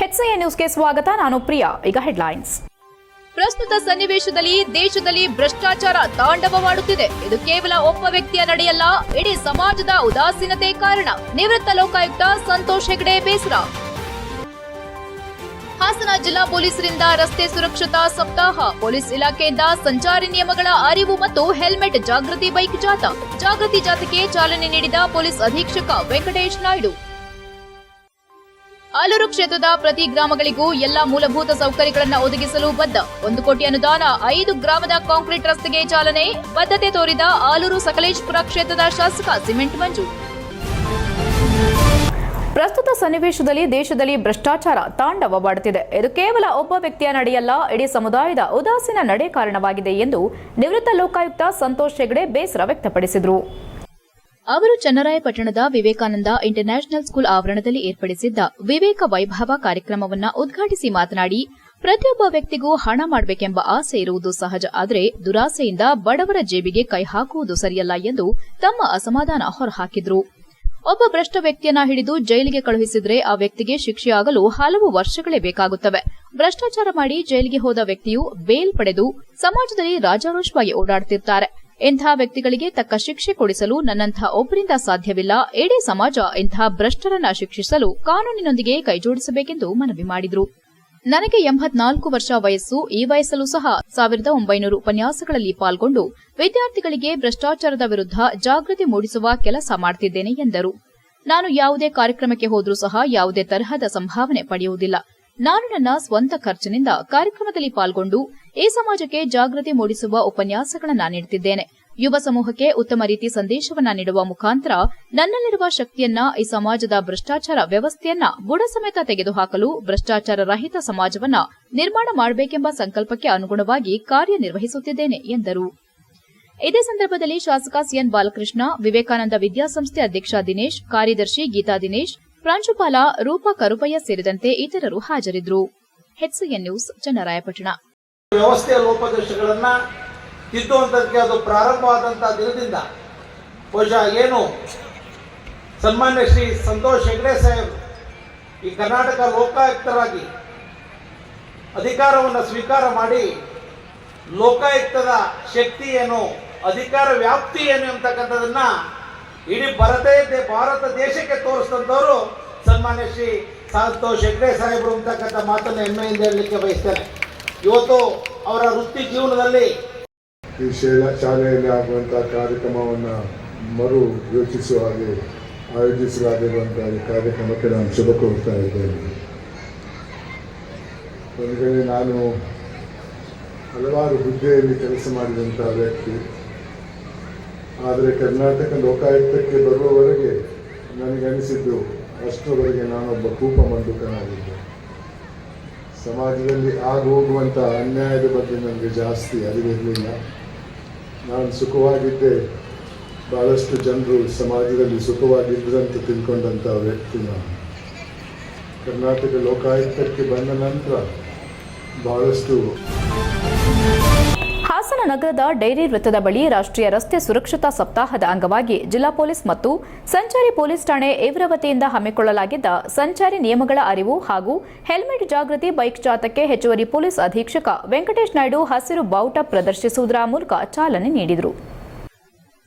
HCA ನ್ಯೂಸ್ಗೆ ಸ್ವಾಗತ, ನಾನು ಪ್ರಿಯಾ. ಈಗ ಹೆಡ್ಲೈನ್ಸ್. ಪ್ರಸ್ತುತ ಸನ್ನಿವೇಶದಲ್ಲಿ ದೇಶದಲ್ಲಿ ಭ್ರಷ್ಟಾಚಾರ ತಾಂಡವವಾಡುತ್ತಿದೆ. ಇದು ಕೇವಲ ಒಬ್ಬ ವ್ಯಕ್ತಿಯ ನಡೆಯಲ್ಲ, ಇಡೀ ಸಮಾಜದ ಉದಾಸೀನತೆ ಕಾರಣ. ನಿವೃತ್ತ ಲೋಕಾಯುಕ್ತ ಸಂತೋಷ್ ಹೆಗಡೆ ಬೇಸರ. ಹಾಸನ ಜಿಲ್ಲಾ ಪೊಲೀಸರಿಂದ ರಸ್ತೆ ಸುರಕ್ಷತಾ ಸಪ್ತಾಹ. ಪೊಲೀಸ್ ಇಲಾಖೆಯಿಂದ ಸಂಚಾರಿ ನಿಯಮಗಳ ಅರಿವು ಮತ್ತು ಹೆಲ್ಮೆಟ್ ಜಾಗೃತಿ ಬೈಕ್ ಜಾಥಾ. ಜಾಗೃತಿ ಜಾಥಾಕ್ಕೆ ಚಾಲನೆ ನೀಡಿದ ಪೊಲೀಸ್ ಅಧೀಕ್ಷಕ ವೆಂಕಟೇಶ್ ನಾಯ್ಡು. ಆಲೂರು ಕ್ಷೇತ್ರದ ಪ್ರತಿ ಗ್ರಾಮಗಳಿಗೂ ಎಲ್ಲಾ ಮೂಲಭೂತ ಸೌಕರ್ಯಗಳನ್ನು ಒದಗಿಸಲು ಬದ್ಧ. ಒಂದು ಕೋಟಿ ಅನುದಾನ, ಐದು ಗ್ರಾಮದ ಕಾಂಕ್ರೀಟ್ ರಸ್ತೆಗೆ ಚಾಲನೆ. ಬದ್ಧತೆ ತೋರಿದ ಆಲೂರು ಸಕಲೇಶ್ಪುರ ಕ್ಷೇತ್ರದ ಶಾಸಕ ಸಿಮೆಂಟ್ ಮಂಜು. ಪ್ರಸ್ತುತ ಸನ್ನಿವೇಶದಲ್ಲಿ ದೇಶದಲ್ಲಿ ಭ್ರಷ್ಟಾಚಾರ ತಾಂಡವವಾಡುತ್ತಿದೆ. ಇದು ಕೇವಲ ಒಬ್ಬ ವ್ಯಕ್ತಿಯ ನಡೆಯಲ್ಲ, ಇಡೀ ಸಮುದಾಯದ ಉದಾಸೀನ ನಡೆ ಕಾರಣವಾಗಿದೆ ಎಂದು ನಿವೃತ್ತ ಲೋಕಾಯುಕ್ತ ಸಂತೋಷ್ ಹೆಗಡೆ ಬೇಸರ ವ್ಯಕ್ತಪಡಿಸಿದರು. ಅವರು ಚನ್ನರಾಯಪಟ್ಟಣದ ವಿವೇಕಾನಂದ ಇಂಟರ್ನ್ಯಾಷನಲ್ ಸ್ಕೂಲ್ ಆವರಣದಲ್ಲಿ ಏರ್ಪಡಿಸಿದ್ದ ವಿವೇಕ ವೈಭವ ಕಾರ್ಯಕ್ರಮವನ್ನು ಉದ್ಘಾಟಿಸಿ ಮಾತನಾಡಿ, ಪ್ರತಿಯೊಬ್ಬ ವ್ಯಕ್ತಿಗೂ ಹಣ ಮಾಡಬೇಕೆಂಬ ಆಸೆ ಇರುವುದು ಸಹಜ, ಆದರೆ ದುರಾಸೆಯಿಂದ ಬಡವರ ಜೇಬಿಗೆ ಕೈ ಹಾಕುವುದು ಸರಿಯಲ್ಲ ಎಂದು ತಮ್ಮ ಅಸಮಾಧಾನ ಹೊರಹಾಕಿದ್ರು. ಒಬ್ಬ ಭ್ರಷ್ಟ ವ್ಯಕ್ತಿಯನ್ನ ಹಿಡಿದು ಜೈಲಿಗೆ ಕಳುಹಿಸಿದ್ರೆ ಆ ವ್ಯಕ್ತಿಗೆ ಶಿಕ್ಷೆಯಾಗಲು ಹಲವು ವರ್ಷಗಳೇ ಬೇಕಾಗುತ್ತವೆ. ಭ್ರಷ್ಟಾಚಾರ ಮಾಡಿ ಜೈಲಿಗೆ ಹೋದ ವ್ಯಕ್ತಿಯು ಬೇಲ್ ಪಡೆದು ಸಮಾಜದಲ್ಲಿ ರಾಜಾರೋಷವಾಗಿ ಓಡಾಡುತ್ತಿರ್ತಾರೆ ಇಂಥ ವ್ಯಕ್ತಿಗಳಿಗೆ ತಕ್ಕ ಶಿಕ್ಷೆ ಕೊಡಿಸಲು ನನ್ನಂಥ ಒಬ್ಬರಿಂದ ಸಾಧ್ಯವಿಲ್ಲ. ಇಡೀ ಸಮಾಜ ಇಂಥ ಭ್ರಷ್ಟರನ್ನ ಶಿಕ್ಷಿಸಲು ಕಾನೂನಿನೊಂದಿಗೆ ಕೈಜೋಡಿಸಬೇಕೆಂದು ಮನವಿ ಮಾಡಿದರು. ನನಗೆ ಎಂಬತ್ನಾಲ್ಕು ವರ್ಷ ವಯಸ್ಸು, ಈ ವಯಸ್ಸಲ್ಲೂ ಸಹ ಸಾವಿರದ ಒಂಬೈನೂರು ಉಪನ್ಯಾಸಗಳಲ್ಲಿ ಪಾಲ್ಗೊಂಡು ವಿದ್ಯಾರ್ಥಿಗಳಿಗೆ ಭ್ರಷ್ಟಾಚಾರದ ವಿರುದ್ಧ ಜಾಗೃತಿ ಮೂಡಿಸುವ ಕೆಲಸ ಮಾಡುತ್ತಿದ್ದೇನೆ ಎಂದರು. ನಾನು ಯಾವುದೇ ಕಾರ್ಯಕ್ರಮಕ್ಕೆ ಹೋದರೂ ಸಹ ಯಾವುದೇ ತರಹದ ಸಂಭಾವನೆ ಪಡೆಯುವುದಿಲ್ಲ. ನಾನು ನನ್ನ ಸ್ವಂತ ಖರ್ಚಿನಿಂದ ಕಾರ್ಯಕ್ರಮದಲ್ಲಿ ಪಾಲ್ಗೊಂಡು ಈ ಸಮಾಜಕ್ಕೆ ಜಾಗೃತಿ ಮೂಡಿಸುವ ಉಪನ್ಯಾಸಗಳನ್ನು ನೀಡುತ್ತಿದ್ದೇನೆ ಯುವ ಸಮೂಹಕ್ಕೆ ಉತ್ತಮ ರೀತಿ ಸಂದೇಶವನ್ನ ನೀಡುವ ಮುಖಾಂತರ ನನ್ನಲ್ಲಿರುವ ಶಕ್ತಿಯನ್ನ ಈ ಸಮಾಜದ ಭ್ರಷ್ಟಾಚಾರ ವ್ಯವಸ್ಥೆಯನ್ನ ಬುಡ ಸಮೇತ ತೆಗೆದುಹಾಕಲು ಭ್ರಷ್ಟಾಚಾರ ರಹಿತ ಸಮಾಜವನ್ನ ನಿರ್ಮಾಣ ಮಾಡಬೇಕೆಂಬ ಸಂಕಲ್ಪಕ್ಕೆ ಅನುಗುಣವಾಗಿ ಕಾರ್ಯನಿರ್ವಹಿಸುತ್ತಿದ್ದೇನೆ, ಎಂದರು. ಇದೇ ಸಂದರ್ಭದಲ್ಲಿ ಶಾಸಕ ಸಿಎನ್ ಬಾಲಕೃಷ್ಣ, ವಿವೇಕಾನಂದ ವಿದ್ಯಾಸಂಸ್ಥೆ ಅಧ್ಯಕ್ಷ ದಿನೇಶ್, ಕಾರ್ಯದರ್ಶಿ ಗೀತಾ ದಿನೇಶ್, ಪ್ರಾಂಶುಪಾಲ ರೂಪಾ ಕರುಪಯ್ಯ ಸೇರಿದಂತೆ ಇತರರು ಹಾಜರಿದ್ದರು. ತಿದ್ದುವಂಥದ್ದಕ್ಕೆ ಅದು ಪ್ರಾರಂಭವಾದಂಥ ದಿನದಿಂದ. ಬಹುಶಃ ಏನು? ಸನ್ಮಾನ್ಯ ಶ್ರೀ ಸಂತೋಷ್ ಹೆಗ್ಡೆ ಸಾಹೇಬ್ ಈ ಕರ್ನಾಟಕ ಲೋಕಾಯುಕ್ತರಾಗಿ ಅಧಿಕಾರವನ್ನು ಸ್ವೀಕಾರ ಮಾಡಿ ಲೋಕಾಯುಕ್ತದ ಶಕ್ತಿ ಏನು, ಅಧಿಕಾರ ವ್ಯಾಪ್ತಿ ಏನು ಅಂತಕ್ಕಂಥದನ್ನ ಇಡೀ ಭಾರತ ಭಾರತ ದೇಶಕ್ಕೆ ತೋರಿಸಿದಂಥವರು ಸನ್ಮಾನ್ಯ ಶ್ರೀ ಸಂತೋಷ್ ಹೆಗ್ಡೆ ಸಾಹೇಬರು ಅಂತಕ್ಕಂಥ ಮಾತನ್ನು ಹೆಮ್ಮೆಯಿಂದ ಹೇಳಲಿಕ್ಕೆ ಬಯಸ್ತೇನೆ. ಇವತ್ತು ಅವರ ವೃತ್ತಿ ಜೀವನದಲ್ಲಿ ಈ ಶಾಲಾ ಶಾಲೆಯಲ್ಲಿ ಆಗುವಂಥ ಕಾರ್ಯಕ್ರಮವನ್ನು ಮರು ಯೋಚಿಸುವ ಹಾಗೆ ಆಯೋಜಿಸಲಾಗಿರುವಂಥ ಈ ಕಾರ್ಯಕ್ರಮಕ್ಕೆ ನಾನು ಶುಭ ಕೋರ್ತಾ ಇದ್ದೇನೆ. ಒಂದು ನಾನು ಹಲವಾರು ಹುದ್ದೆಯಲ್ಲಿ ಕೆಲಸ ಮಾಡಿದಂಥ ವ್ಯಕ್ತಿ, ಆದರೆ ಕರ್ನಾಟಕ ಲೋಕಾಯುಕ್ತಕ್ಕೆ ಬರುವವರೆಗೆ ನನಗನಿಸಿದ್ದು ಅಷ್ಟರವರೆಗೆ ನಾನೊಬ್ಬ ಕೂಪ ಮಂಡುಕನಾಗಿದ್ದೆ ಸಮಾಜದಲ್ಲಿ ಆಗ ಹೋಗುವಂಥ ಅನ್ಯಾಯದ ಬಗ್ಗೆ ನನಗೆ ಜಾಸ್ತಿ ಅರಿವಿರಲಿಲ್ಲ. ನಾನು ಸುಖವಾಗಿದ್ದೆ. ಭಾಳಷ್ಟು ಜನರು ಸಮಾಜದಲ್ಲಿ ಸುಖವಾಗಿದ್ದರಂತ ತಿಳ್ಕೊಂಡಂಥ ವ್ಯಕ್ತಿ ನಾನು. ಕರ್ನಾಟಕ ಲೋಕಾಯುಕ್ತಕ್ಕೆ ಬಂದ ನಂತರ ಭಾಳಷ್ಟು ಹಾಸನ ನಗರದ ಡೈರಿ ವೃತ್ತದ ಬಳಿ ರಾಷ್ಟ್ರೀಯ ರಸ್ತೆ ಸುರಕ್ಷತಾ ಸಪ್ತಾಹದ ಅಂಗವಾಗಿ ಜಿಲ್ಲಾ ಪೊಲೀಸ್ ಮತ್ತು ಸಂಚಾರಿ ಪೊಲೀಸ್ ಠಾಣೆ ಏವ್ರವತಿಯಿಂದ ಹಮ್ಮಿಕೊಳ್ಳಲಾಗಿದ್ದ ಸಂಚಾರಿ ನಿಯಮಗಳ ಅರಿವು ಹಾಗೂ ಹೆಲ್ಮೆಟ್ ಜಾಗೃತಿ ಬೈಕ್ ಜಾಥಾಕ್ಕೆ ಹೆಚ್ಚುವರಿ ಪೊಲೀಸ್ ಅಧೀಕ್ಷಕ ವೆಂಕಟೇಶ್ ನಾಯ್ಡು ಹಸಿರು ಬಾವುಟ ಪ್ರದರ್ಶಿಸುವುದರ ಮೂಲಕ ಚಾಲನೆ ನೀಡಿದರು.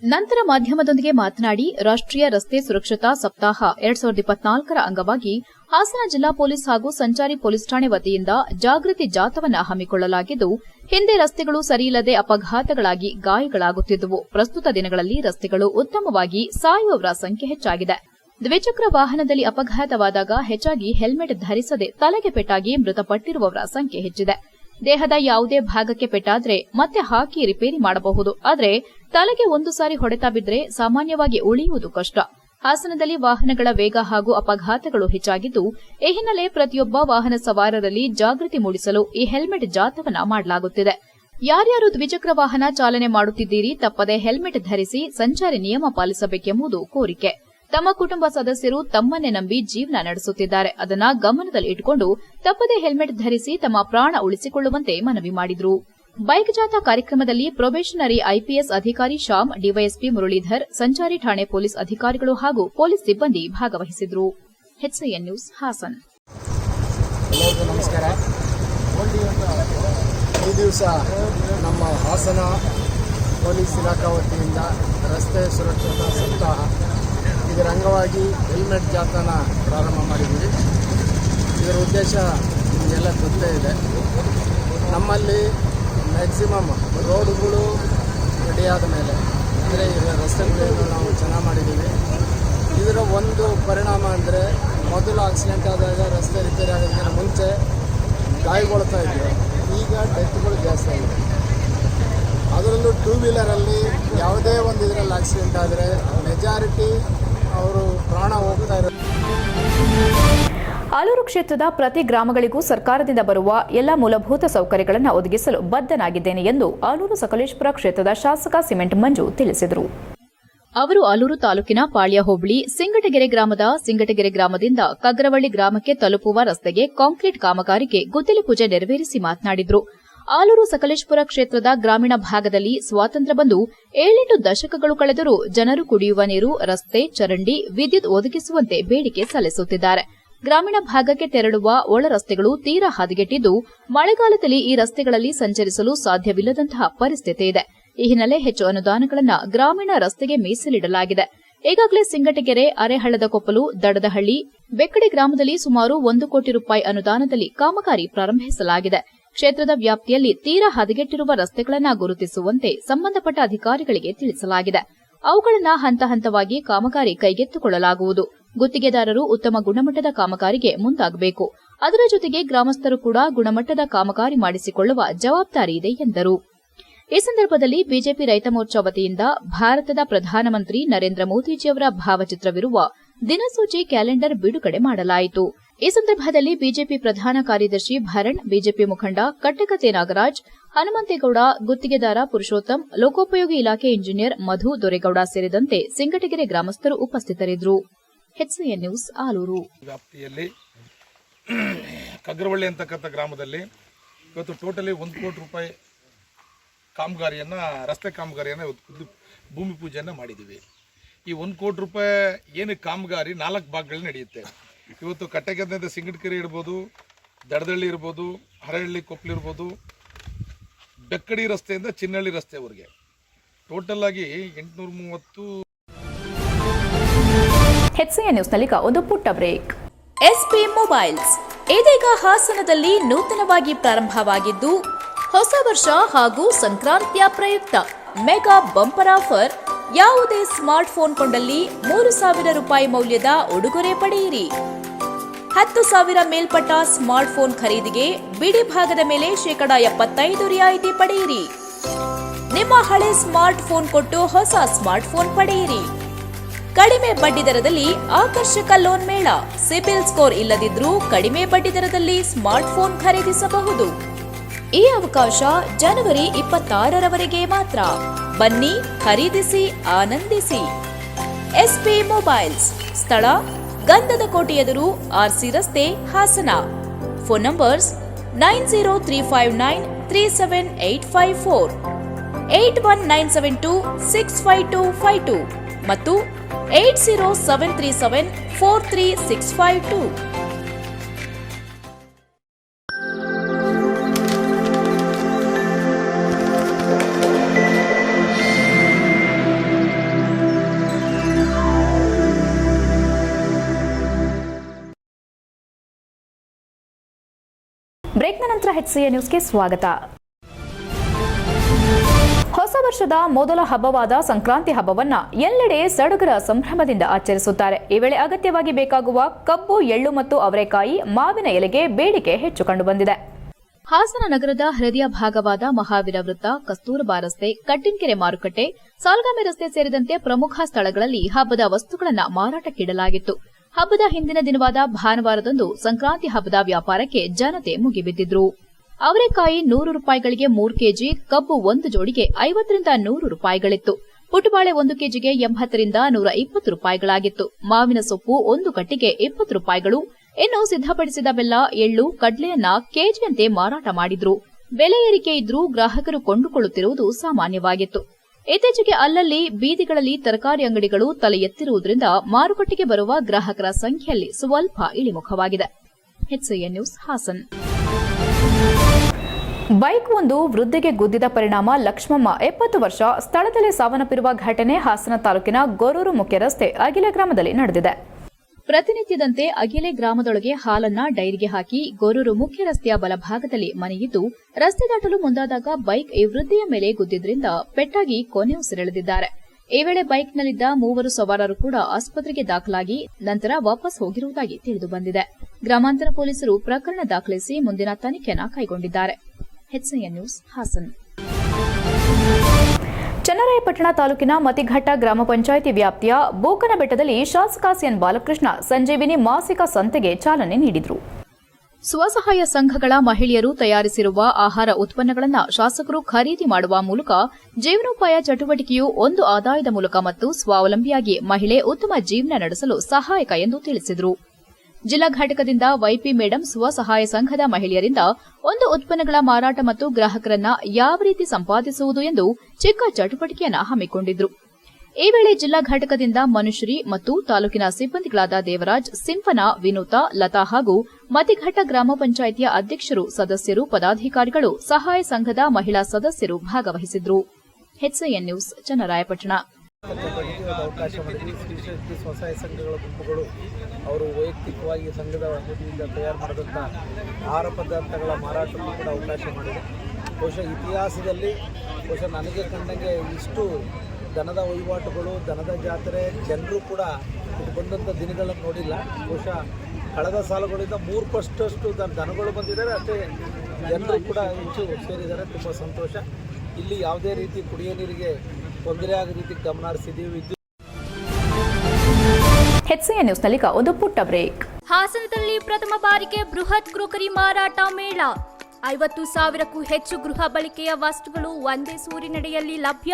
ನಂತರ ಮಾಧ್ಯಮದೊಂದಿಗೆ ಮಾತನಾಡಿ ರಾಷ್ಟ್ರೀಯ ರಸ್ತೆ ಸುರಕ್ಷತಾ ಸಪ್ತಾಹ ಎರಡ್ ಸಾವಿರದ ಇಪ್ಪತ್ನಾಲ್ಕರ ಅಂಗವಾಗಿ ಹಾಸನ ಜಿಲ್ಲಾ ಪೊಲೀಸ್ ಹಾಗೂ ಸಂಚಾರಿ ಪೊಲೀಸ್ ಠಾಣೆ ವತಿಯಿಂದ ಜಾಗೃತಿ ಜಾಥವನ್ನು ಹಮ್ಮಿಕೊಳ್ಳಲಾಗಿದ್ದು, ಹಿಂದೆ ರಸ್ತೆಗಳು ಸರಿಯಿಲ್ಲದೆ ಅಪಘಾತಗಳಾಗಿ ಗಾಯಗಳಾಗುತ್ತಿದ್ದವು. ಪ್ರಸ್ತುತ ದಿನಗಳಲ್ಲಿ ರಸ್ತೆಗಳು ಉತ್ತಮವಾಗಿ ಸಾಯುವವರ ಸಂಖ್ಯೆ ಹೆಚ್ಚಾಗಿದೆ. ದ್ವಿಚಕ್ರ ವಾಹನದಲ್ಲಿ ಅಪಘಾತವಾದಾಗ ಹೆಚ್ಚಾಗಿ ಹೆಲ್ಮೆಟ್ ಧರಿಸದೆ ತಲೆಗೆ ಪೆಟ್ಟಾಗಿ ಮೃತಪಟ್ಟಿರುವವರ ಸಂಖ್ಯೆ ಹೆಚ್ಚಿದೆ. ದೇಹದ ಯಾವುದೇ ಭಾಗಕ್ಕೆ ಪೆಟ್ಟಾದ್ರೆ ಮತ್ತೆ ಹಾಕಿ ರಿಪೇರಿ ಮಾಡಬಹುದು. ಆದರೆ, ತಲೆಗೆ ಒಂದು ಸಾರಿ ಹೊಡೆತ ಬಿದ್ದರೆ ಸಾಮಾನ್ಯವಾಗಿ ಉಳಿಯುವುದು ಕಷ್ಟ. ಹಾಸನದಲ್ಲಿ ವಾಹನಗಳ ವೇಗ ಹಾಗೂ ಅಪಘಾತಗಳು ಹೆಚ್ಚಾಗಿದ್ದು, ಈ ಹಿನ್ನೆಲೆ ಪ್ರತಿಯೊಬ್ಬ ವಾಹನ ಸವಾರರಲ್ಲಿ ಜಾಗೃತಿ ಮೂಡಿಸಲು ಈ ಹೆಲ್ಮೆಟ್ ಜಾಥವನ್ನ ಮಾಡಲಾಗುತ್ತಿದೆ. ಯಾರ್ಯಾರು ದ್ವಿಚಕ್ರ ವಾಹನ ಚಾಲನೆ ಮಾಡುತ್ತಿದ್ದೀರಿ, ತಪ್ಪದೆ ಹೆಲ್ಮೆಟ್ ಧರಿಸಿ ಸಂಚಾರಿ ನಿಯಮ ಪಾಲಿಸಬೇಕೆಂಬುದು ಕೋರಿಕೆ. ತಮ್ಮ ಕುಟುಂಬ ಸದಸ್ಯರು ತಮ್ಮನ್ನೇ ನಂಬಿ ಜೀವನ ನಡೆಸುತ್ತಿದ್ದಾರೆ. ಅದನ್ನ ಗಮನದಲ್ಲಿ ಇಟ್ಟುಕೊಂಡು ತಪ್ಪದೆ ಹೆಲ್ಮೆಟ್ ಧರಿಸಿ ತಮ್ಮ ಪ್ರಾಣ ಉಳಿಸಿಕೊಳ್ಳುವಂತೆ ಮನವಿ ಮಾಡಿದರು. ಬೈಕ್ ಜಾಥಾ ಕಾರ್ಯಕ್ರಮದಲ್ಲಿ ಪ್ರೊಬೇಷನರಿ ಐಪಿಎಸ್ ಅಧಿಕಾರಿ ಶ್ಯಾಮ್, ಡಿವೈಎಸ್ಪಿ ಮುರಳೀಧರ್, ಸಂಚಾರಿ ಠಾಣೆ ಪೊಲೀಸ್ ಅಧಿಕಾರಿಗಳು ಹಾಗೂ ಪೊಲೀಸ್ ಸಿಬ್ಬಂದಿ ಭಾಗವಹಿಸಿದ್ರು. ನ್ಯೂಸ್, ಹಾಸನ್. ನಮಸ್ಕಾರ. ಈ ದಿವಸ ನಮ್ಮ ಹಾಸನ ಪೊಲೀಸ್ ಇಲಾಖಾ ವತಿಯಿಂದ ರಸ್ತೆ ಸುರಕ್ಷತಾ ಸಪ್ತಾಹ ಇದರ ಅಂಗವಾಗಿ ಹೆಲ್ಮೆಟ್ ಜಾಥಾನ ಪ್ರಾರಂಭ ಮಾಡಿದ್ದೀವಿ. ಇದರ ಉದ್ದೇಶ ನಿಮಗೆಲ್ಲ ಗೊತ್ತೇ ಇದೆ. ನಮ್ಮಲ್ಲಿ ಮ್ಯಾಕ್ಸಿಮಮ್ ರೋಡ್ಗಳು ರೆಡಿಯಾದ ಮೇಲೆ, ಅಂದರೆ ಈಗ ರಸ್ತೆಗಳನ್ನು ನಾವು ಚೆನ್ನಾಗಿ ಮಾಡಿದ್ದೀವಿ. ಇದರ ಒಂದು ಪರಿಣಾಮ ಅಂದರೆ ಮೊದಲು ಆಕ್ಸಿಡೆಂಟ್ ಆದಾಗ ರಸ್ತೆ ರಿಪೇರಿ ಆಗೋದಕ್ಕಿಂತ ಮುಂಚೆ ಗಾಯಗೊಳ್ತಾ ಇದ್ದರು ಈಗ ಡೆತ್ಗಳು ಜಾಸ್ತಿ ಆಗಿದೆ. ಅದರಲ್ಲೂ ಟೂ ವೀಲರಲ್ಲಿ ಯಾವುದೇ ಒಂದು ಇದರಲ್ಲಿ ಆಕ್ಸಿಡೆಂಟ್ ಆದರೆ ಮೆಜಾರಿಟಿ ಅವರು ಪ್ರಾಣ ಹೋಗ್ತಾ ಇರೋ ಆಲೂರು ಕ್ಷೇತ್ರದ ಪ್ರತಿ ಗ್ರಾಮಗಳಿಗೂ ಸರ್ಕಾರದಿಂದ ಬರುವ ಎಲ್ಲ ಮೂಲಭೂತ ಸೌಕರ್ಯಗಳನ್ನು ಒದಗಿಸಲು ಬದ್ಧನಾಗಿದ್ದೇನೆ ಎಂದು ಆಲೂರು ಸಕಲೇಶ್ಪುರ ಕ್ಷೇತ್ರದ ಶಾಸಕ ಸಿಮೆಂಟ್ ಮಂಜು ತಿಳಿಸಿದರು. ಅವರು ಆಲೂರು ತಾಲೂಕಿನ ಪಾಳ್ಯ ಹೋಬಳಿ, ಸಿಂಗಟಗೆರೆ ಗ್ರಾಮದ ಸಿಂಗಟಗೆರೆ ಗ್ರಾಮದಿಂದ ಕಗ್ರವಳ್ಳಿ ಗ್ರಾಮಕ್ಕೆ ತಲುಪುವ ರಸ್ತೆಗೆ ಕಾಂಕ್ರೀಟ್ ಕಾಮಗಾರಿಗೆ ಗುದ್ದಲಿ ಪೂಜೆ ನೆರವೇರಿಸಿ ಮಾತನಾಡಿದರು. ಆಲೂರು ಸಕಲೇಶ್ಪುರ ಕ್ಷೇತ್ರದ ಗ್ರಾಮೀಣ ಭಾಗದಲ್ಲಿ ಸ್ವಾತಂತ್ರ್ಯ ಬಂದು ಏಳೆಂಟು ದಶಕಗಳು ಕಳೆದರೂ ಜನರು ಕುಡಿಯುವ ನೀರು, ರಸ್ತೆ, ಚರಂಡಿ, ವಿದ್ಯುತ್ ಒದಗಿಸುವಂತೆ ಬೇಡಿಕೆ ಸಲ್ಲಿಸುತ್ತಿದ್ದಾರೆ. ಗ್ರಾಮೀಣ ಭಾಗಕ್ಕೆ ತೆರಳುವ ಒಳ ರಸ್ತೆಗಳು ತೀರಾ ಹದಗೆಟ್ಟಿದ್ದು, ಮಳೆಗಾಲದಲ್ಲಿ ಈ ರಸ್ತೆಗಳಲ್ಲಿ ಸಂಚರಿಸಲು ಸಾಧ್ಯವಿಲ್ಲದಂತಹ ಪರಿಸ್ಥಿತಿ ಇದೆ. ಈ ಹಿನ್ನೆಲೆ ಹೆಚ್ಚು ಅನುದಾನಗಳನ್ನು ಗ್ರಾಮೀಣ ರಸ್ತೆಗೆ ಮೀಸಲಿಡಲಾಗಿದೆ. ಈಗಾಗಲೇ ಸಿಂಗಟಗೆರೆ, ಅರೆಹಳ್ಳದ ಕೊಪ್ಪಲು, ದಡದಹಳ್ಳಿ ಬೆಕ್ಕಡೆ ಗ್ರಾಮದಲ್ಲಿ ಸುಮಾರು ಒಂದು ಕೋಟಿ ರೂಪಾಯಿ ಅನುದಾನದಲ್ಲಿ ಕಾಮಗಾರಿ ಪ್ರಾರಂಭಿಸಲಾಗಿದೆ. ಕ್ಷೇತ್ರದ ವ್ಯಾಪ್ತಿಯಲ್ಲಿ ತೀರಾ ಹದಗೆಟ್ಟಿರುವ ರಸ್ತೆಗಳನ್ನು ಗುರುತಿಸುವಂತೆ ಸಂಬಂಧಪಟ್ಟ ಅಧಿಕಾರಿಗಳಿಗೆ ತಿಳಿಸಲಾಗಿದೆ. ಅವುಗಳನ್ನು ಹಂತ ಹಂತವಾಗಿ ಕಾಮಗಾರಿ ಕೈಗೆತ್ತಿಕೊಳ್ಳಲಾಗುವುದು. ಗುತ್ತಿಗೆದಾರರು ಉತ್ತಮ ಗುಣಮಟ್ಟದ ಕಾಮಗಾರಿಗೆ ಮುಂದಾಗಬೇಕು. ಅದರ ಜೊತೆಗೆ ಗ್ರಾಮಸ್ಥರು ಕೂಡ ಗುಣಮಟ್ಟದ ಕಾಮಗಾರಿ ಮಾಡಿಸಿಕೊಳ್ಳುವ ಜವಾಬ್ದಾರಿ ಇದೆ ಎಂದರು. ಈ ಸಂದರ್ಭದಲ್ಲಿ ಬಿಜೆಪಿ ರೈತ ಮೋರ್ಚಾ ವತಿಯಿಂದ ಭಾರತದ ಪ್ರಧಾನಮಂತ್ರಿ ನರೇಂದ್ರ ಮೋದಿಜಿಯವರ ಭಾವಚಿತ್ರವಿರುವ ದಿನಸೂಚಿ ಕ್ಯಾಲೆಂಡರ್ ಬಿಡುಗಡೆ ಮಾಡಲಾಯಿತು. ಈ ಸಂದರ್ಭದಲ್ಲಿ ಬಿಜೆಪಿ ಪ್ರಧಾನ ಕಾರ್ಯದರ್ಶಿ ಭರಣ್, ಬಿಜೆಪಿ ಮುಖಂಡ ಕಟ್ಟಕತೆ ನಾಗರಾಜ್, ಹನುಮಂತೇಗೌಡ, ಗುತ್ತಿಗೆದಾರ ಪುರುಷೋತ್ತಮ್, ಲೋಕೋಪಯೋಗಿ ಇಲಾಖೆ ಇಂಜಿನಿಯರ್ ಮಧು ದೊರೆಗೌಡ ಸೇರಿದಂತೆ ಸಿಂಗಟಗೆರೆ ಗ್ರಾಮಸ್ಥರು ಉಪಸ್ಥಿತರಿದ್ದರು. HCN news Alur. ವ್ಯಾಪ್ತಿಯಲ್ಲಿ ಕಗ್ರವಳ್ಳಿ ಅಂತಕ್ಕಂಥ ಗ್ರಾಮದಲ್ಲಿ ಇವತ್ತು ಟೋಟಲಿ ಒಂದು ಕೋಟಿ ರೂಪಾಯಿ ಕಾಮಗಾರಿಯನ್ನು, ರಸ್ತೆ ಕಾಮಗಾರಿಯನ್ನು ಇವತ್ತು ಭೂಮಿ ಪೂಜೆಯನ್ನು ಮಾಡಿದ್ದೀವಿ ಈ ಒಂದು ಕೋಟಿ ರೂಪಾಯಿ ಏನು ಕಾಮಗಾರಿ ನಾಲ್ಕು ಭಾಗಗಳಲ್ಲಿ ನಡೆಯುತ್ತೆ. ಇವತ್ತು ಕಟ್ಟೆಗದ್ದಿಂದ ಸಿಂಗಟಕೆರೆ ಇರ್ಬೋದು, ದಡದಳ್ಳಿ ಇರ್ಬೋದು, ಹರಹಳ್ಳಿ ಕೊಪ್ಪಲಿರ್ಬೋದು ಬೆಕ್ಕಡಿ ರಸ್ತೆಯಿಂದ ಚಿನ್ನಹಳ್ಳಿ ರಸ್ತೆವರೆಗೆ. ಟೋಟಲ್ ಆಗಿ ಎಂಟುನೂರ ಮೂವತ್ತು ಎಚ್ಸಿಎನ್ ನ್ಯೂಸ್ನಲ್ಲೀಗ ಒಂದು ಪುಟ್ಟ ಬ್ರೇಕ್. SP mobiles. ಇದೀಗ ಹಾಸನದಲ್ಲಿ ನೂತನವಾಗಿ ಪ್ರಾರಂಭವಾಗಿದ್ದು, ಹೊಸ ವರ್ಷ ಹಾಗೂ ಸಂಕ್ರಾಂತಿಯ ಪ್ರಯುಕ್ತ ಮೆಗಾ ಬಂಪರ್ ಆಫರ್. ಯಾವುದೇ ಸ್ಮಾರ್ಟ್ಫೋನ್ ಕೊಂಡಲ್ಲಿ ಮೂರು ಸಾವಿರ ರೂಪಾಯಿ ಮೌಲ್ಯದ ಉಡುಗೊರೆ ಪಡೆಯಿರಿ. ಹತ್ತು ಸಾವಿರ ಮೇಲ್ಪಟ್ಟ ಸ್ಮಾರ್ಟ್ಫೋನ್ ಖರೀದಿಗೆ ಬಿಡಿ ಭಾಗದ ಮೇಲೆ ಶೇಕಡ ಎಪ್ಪತ್ತೈದು ರಿಯಾಯಿತಿ ಪಡೆಯಿರಿ. ನಿಮ್ಮ ಹಳೆ ಸ್ಮಾರ್ಟ್ ಫೋನ್ ಕೊಟ್ಟು ಹೊಸ ಸ್ಮಾರ್ಟ್ಫೋನ್ ಪಡೆಯಿರಿ. ಕಡಿಮೆ ಬಡ್ಡಿ ದರದಲ್ಲಿ ಆಕರ್ಷಕ ಲೋನ್ ಮೇಳ. ಸಿಬಿಲ್ ಸ್ಕೋರ್ ಇಲ್ಲದಿದ್ರೂ ಕಡಿಮೆ ಬಡ್ಡಿ ದರದಲ್ಲಿ ಸ್ಮಾರ್ಟ್ಫೋನ್ ಖರೀದಿಸಬಹುದು. ಈ ಅವಕಾಶ ಜನವರಿ ಇಪ್ಪತ್ತಾರರವರೆಗೆ ಮಾತ್ರ. ಬನ್ನಿ, ಖರೀದಿಸಿ, ಆನಂದಿಸಿ. SP mobiles. ಸ್ಥಳ, ಗಂಧದ ಕೋಟೆ ಎದುರು ಆರ್ಸಿ ರಸ್ತೆ, Hassan. Phone numbers, nine zero three five nine three seven eight five four. Eight one nine seven two six five two five two. ಮತ್ತು eight zero seven three seven four three six five two. ಬ್ರೇಕ್ನ ನಂತರ HCN ನ್ಯೂಸ್ಗೆ ಸ್ವಾಗತ. ವರ್ಷದ ಮೊದಲ ಹಬ್ಬವಾದ ಸಂಕ್ರಾಂತಿ ಹಬ್ಬವನ್ನ ಎಲ್ಲೆಡೆ ಸಡಗರ ಸಂಭ್ರಮದಿಂದ ಆಚರಿಸುತ್ತಾರೆ. ಈ ವೇಳೆ ಅಗತ್ಯವಾಗಿ ಬೇಕಾಗುವ ಕಬ್ಬು, ಎಳ್ಳು ಮತ್ತು ಅವರೆಕಾಯಿ ಮಾವಿನ ಎಲೆಗೆ ಬೇಡಿಕೆ ಹೆಚ್ಚು ಕಂಡುಬಂದಿದೆ. ಹಾಸನ ನಗರದ ಹೃದಯ ಭಾಗವಾದ ಮಹಾವೀರ ವೃತ್ತ ಕಸ್ತೂರಬಾ ರಸ್ತೆ, ಕಟ್ಟಿನ್ಕೆರೆ ಮಾರುಕಟ್ಟೆ, ಸಾಲ್ಗಾಮೆ ರಸ್ತೆ ಸೇರಿದಂತೆ ಪ್ರಮುಖ ಸ್ಥಳಗಳಲ್ಲಿ ಹಬ್ಬದ ವಸ್ತುಗಳನ್ನು ಮಾರಾಟಕ್ಕಿಡಲಾಗಿತ್ತು. ಹಬ್ಬದ ಹಿಂದಿನ ದಿನವಾದ ಭಾನುವಾರದಂದು ಸಂಕ್ರಾಂತಿ ಹಬ್ಬದ ವ್ಯಾಪಾರಕ್ಕೆ ಜನತೆ ಮುಗಿಬಿದ್ದಿದ್ರು. ಅವರೆಕಾಯಿ ನೂರು ರೂಪಾಯಿಗಳಿಗೆ ಮೂರು ಕೆಜಿ, ಕಬ್ಬು ಒಂದು ಜೋಡಿಗೆ ಐವತ್ತರಿಂದ ನೂರು ರೂಪಾಯಿಗಳಿತ್ತು. ಪುಟಬಾಳೆ ಒಂದು ಕೆಜಿಗೆ ಎಂಬತ್ತರಿಂದ ನೂರ ಇಪ್ಪತ್ತು ರೂಪಾಯಿಗಳಾಗಿತ್ತು. ಮಾವಿನ ಸೊಪ್ಪು ಒಂದು ಕಟ್ಟಿಗೆ ಇಪ್ಪತ್ತು ರೂಪಾಯಿಗಳು. ಇನ್ನು ಸಿದ್ಧಪಡಿಸಿದ ಬೆಲ್ಲ, ಎಳ್ಳು, ಕಡ್ಲೆಯನ್ನ ಕೆಜಿಯಂತೆ ಮಾರಾಟ ಮಾಡಿದ್ರು. ಬೆಲೆ ಏರಿಕೆ ಇದ್ರೂ ಗ್ರಾಹಕರು ಕೊಂಡುಕೊಳ್ಳುತ್ತಿರುವುದು ಸಾಮಾನ್ಯವಾಗಿತ್ತು. ಇತ್ತೀಚೆಗೆ ಅಲ್ಲಲ್ಲಿ ಬೀದಿಗಳಲ್ಲಿ ತರಕಾರಿ ಅಂಗಡಿಗಳು ತಲೆ ಎತ್ತಿರುವುದರಿಂದ ಮಾರುಕಟ್ಟೆಗೆ ಬರುವ ಗ್ರಾಹಕರ ಸಂಖ್ಯೆಯಲ್ಲಿ ಸ್ವಲ್ಪ ಇಳಿಮುಖವಾಗಿದೆ. ನ್ಯೂಸ್ ಹಾಸನ್. ಬೈಕ್ ಒಂದು ವೃದ್ಧಿಗೆ ಗುದ್ದಿದ ಪರಿಣಾಮ. ಲಕ್ಷ್ಮಮ್ಮ ಎಪ್ಪತ್ತು ವರ್ಷ. ಸ್ಥಳದಲ್ಲೇ ಸಾವನ್ನಪ್ಪಿರುವ ಘಟನೆ ಹಾಸನ ತಾಲೂಕಿನ ಗೊರೂರು ಮುಖ್ಯ ರಸ್ತೆ ಅಗಿಲೆ ಗ್ರಾಮದಲ್ಲಿ ನಡೆದಿದೆ. ಪ್ರತಿನಿತ್ಯದಂತೆ ಅಗಿಲೆ ಗ್ರಾಮದೊಳಗೆ ಹಾಲನ್ನ ಡೈರಿಗೆ ಹಾಕಿ ಗೊರೂರು ಮುಖ್ಯ ರಸ್ತೆಯ ಬಲಭಾಗದಲ್ಲಿ ಮನೆಯಿದ್ದು, ರಸ್ತೆ ದಾಟಲು ಮುಂದಾದಾಗ ಬೈಕ್ ಈ ವೃದ್ಧಿಯ ಮೇಲೆ ಗುದ್ದಿದ್ರಿಂದ ಪೆಟ್ಟಾಗಿ ಕೊನೆ ಉಸಿರೆಳೆದಿದ್ದಾರೆ. ಈ ವೇಳೆ ಬೈಕ್ನಲ್ಲಿದ್ದ ಮೂವರು ಸವಾರರು ಕೂಡ ಆಸ್ಪತ್ರೆಗೆ ದಾಖಲಾಗಿ ನಂತರ ವಾಪಸ್ ಹೋಗಿರುವುದಾಗಿ ತಿಳಿದು ಬಂದಿದೆ. ಗ್ರಾಮಾಂತರ ಪೊಲೀಸರು ಪ್ರಕರಣ ದಾಖಲಿಸಿ ಮುಂದಿನ ತನಿಖೆಯನ್ನು ಕೈಗೊಂಡಿದ್ದಾರೆ. ನ್ಯೂಸ್, ಹಾಸನ್. ಚನ್ನರಾಯಪಟ್ಟಣ ತಾಲೂಕಿನ ಮತಿಘಟ್ಟ ಗ್ರಾಮ ಪಂಚಾಯಿತಿ ವ್ಯಾಪ್ತಿಯ ಬೋಕನಬೆಟ್ಟದಲ್ಲಿ ಶಾಸಕ ಸಿಎನ್ ಬಾಲಕೃಷ್ಣ ಸಂಜೀವಿನಿ ಮಾಸಿಕ ಸಂತೆಗೆ ಚಾಲನೆ ನೀಡಿದರು. ಸ್ವಸಹಾಯ ಸಂಘಗಳ ಮಹಿಳೆಯರು ತಯಾರಿಸಿರುವ ಆಹಾರ ಉತ್ಪನ್ನಗಳನ್ನು ಶಾಸಕರು ಖರೀದಿ ಮಾಡುವ ಮೂಲಕ ಜೀವನೋಪಾಯ ಚಟುವಟಿಕೆಯು ಒಂದು ಆದಾಯದ ಮೂಲಕ ಮತ್ತು ಸ್ವಾವಲಂಬಿಯಾಗಿ ಮಹಿಳೆ ಉತ್ತಮ ಜೀವನ ನಡೆಸಲು ಸಹಾಯಕ ಎಂದು ತಿಳಿಸಿದರು. ಜಿಲ್ಲಾ ಘಟಕದಿಂದ ವೈಪಿ ಮೇಡಂ ಸ್ವಸಹಾಯ ಸಂಘದ ಮಹಿಳೆಯರಿಂದ ಒಂದು ಉತ್ಪನ್ನಗಳ ಮಾರಾಟ ಮತ್ತು ಗ್ರಾಹಕರನ್ನ ಯಾವ ರೀತಿ ಸಂಪಾದಿಸುವುದು ಎಂದು ಚಿಕ್ಕ ಚಟುವಟಿಕೆಯನ್ನು ಹಮ್ಮಿಕೊಂಡಿದ್ರು. ಈ ವೇಳೆ ಜಿಲ್ಲಾ ಘಟಕದಿಂದ ಮನುಶ್ರೀ ಮತ್ತು ತಾಲೂಕಿನ ಸಿಬ್ಬಂದಿಗಳಾದ ದೇವರಾಜ್, ಸಿಂಪನ, ವಿನೂತ, ಲತಾ ಹಾಗೂ ಮತಿಘಟ್ಟ ಗ್ರಾಮ ಪಂಚಾಯಿತಿಯ ಅಧ್ಯಕ್ಷರು, ಸದಸ್ಯರು, ಪದಾಧಿಕಾರಿಗಳು, ಸಹಾಯ ಸಂಘದ ಮಹಿಳಾ ಸದಸ್ಯರು ಭಾಗವಹಿಸಿದ್ರು. ನ್ಯೂಸ್, ಚನ್ನರಾಯಪಟ್ಟಣ. ಅವಕಾಶ ಸ್ವಸಹಾಯ ಸಂಘಗಳ ಗುಂಪುಗಳು ಅವರು ವೈಯಕ್ತಿಕವಾಗಿ ಸಂಘದ ವತಿಯಿಂದ ತಯಾರು ಮಾಡಿದಂಥ ಆಹಾರ ಪದಾರ್ಥಗಳ ಮಾರಾಟಕ್ಕೂ ಕೂಡ ಅವಕಾಶ ಮಾಡಿದೆ. ಬಹುಶಃ ಇತಿಹಾಸದಲ್ಲಿ, ಬಹುಶಃ ನನಗೆ ಕಂಡಂಗೆ ಇಷ್ಟು ದನದ ವಹಿವಾಟುಗಳು ದನದ ಜಾತ್ರೆ ಜನರು ಕೂಡ ಬಂದಂಥ ದಿನಗಳನ್ನು ನೋಡಿಲ್ಲ. ಬಹುಶಃ ಕಳೆದ ಸಾಲುಗಳಿಂದ ಮೂರು ಪಷ್ಟಷ್ಟು ದನ ದನಗಳು ಬಂದಿದ್ದಾರೆ ಅಷ್ಟೇ ಜನರು ಕೂಡ ಹೆಚ್ಚು ಸೇರಿದ್ದಾರೆ. ತುಂಬ ಸಂತೋಷ. ಇಲ್ಲಿ ಯಾವುದೇ ರೀತಿ ಕುಡಿಯೋ ನೀರಿಗೆ ತೊಂದರೆ ಆಗೋ ರೀತಿ ಗಮನ ಹರಿಸಿದ್ದೀವಿ. ವಿದ್ಯುತ್ ನ್ಯೂಸ್ ತಲಿಕ ಒಂದು ಪುಟ್ಟ ಬ್ರೇಕ್. ಹಾಸನದಲ್ಲಿ ಪ್ರಥಮ ಬಾರಿಗೆ ಬೃಹತ್ ಕ್ರೋಕರಿ ಮಾರಾಟ ಮೇಳ. ಐವತ್ತು ಸಾವಿರಕ್ಕೂ ಹೆಚ್ಚು ಗೃಹ ಬಳಕೆಯ ವಸ್ತುಗಳು ಒಂದೇ ಸೂರಿನಡಿಯಲ್ಲಿ ಲಭ್ಯ.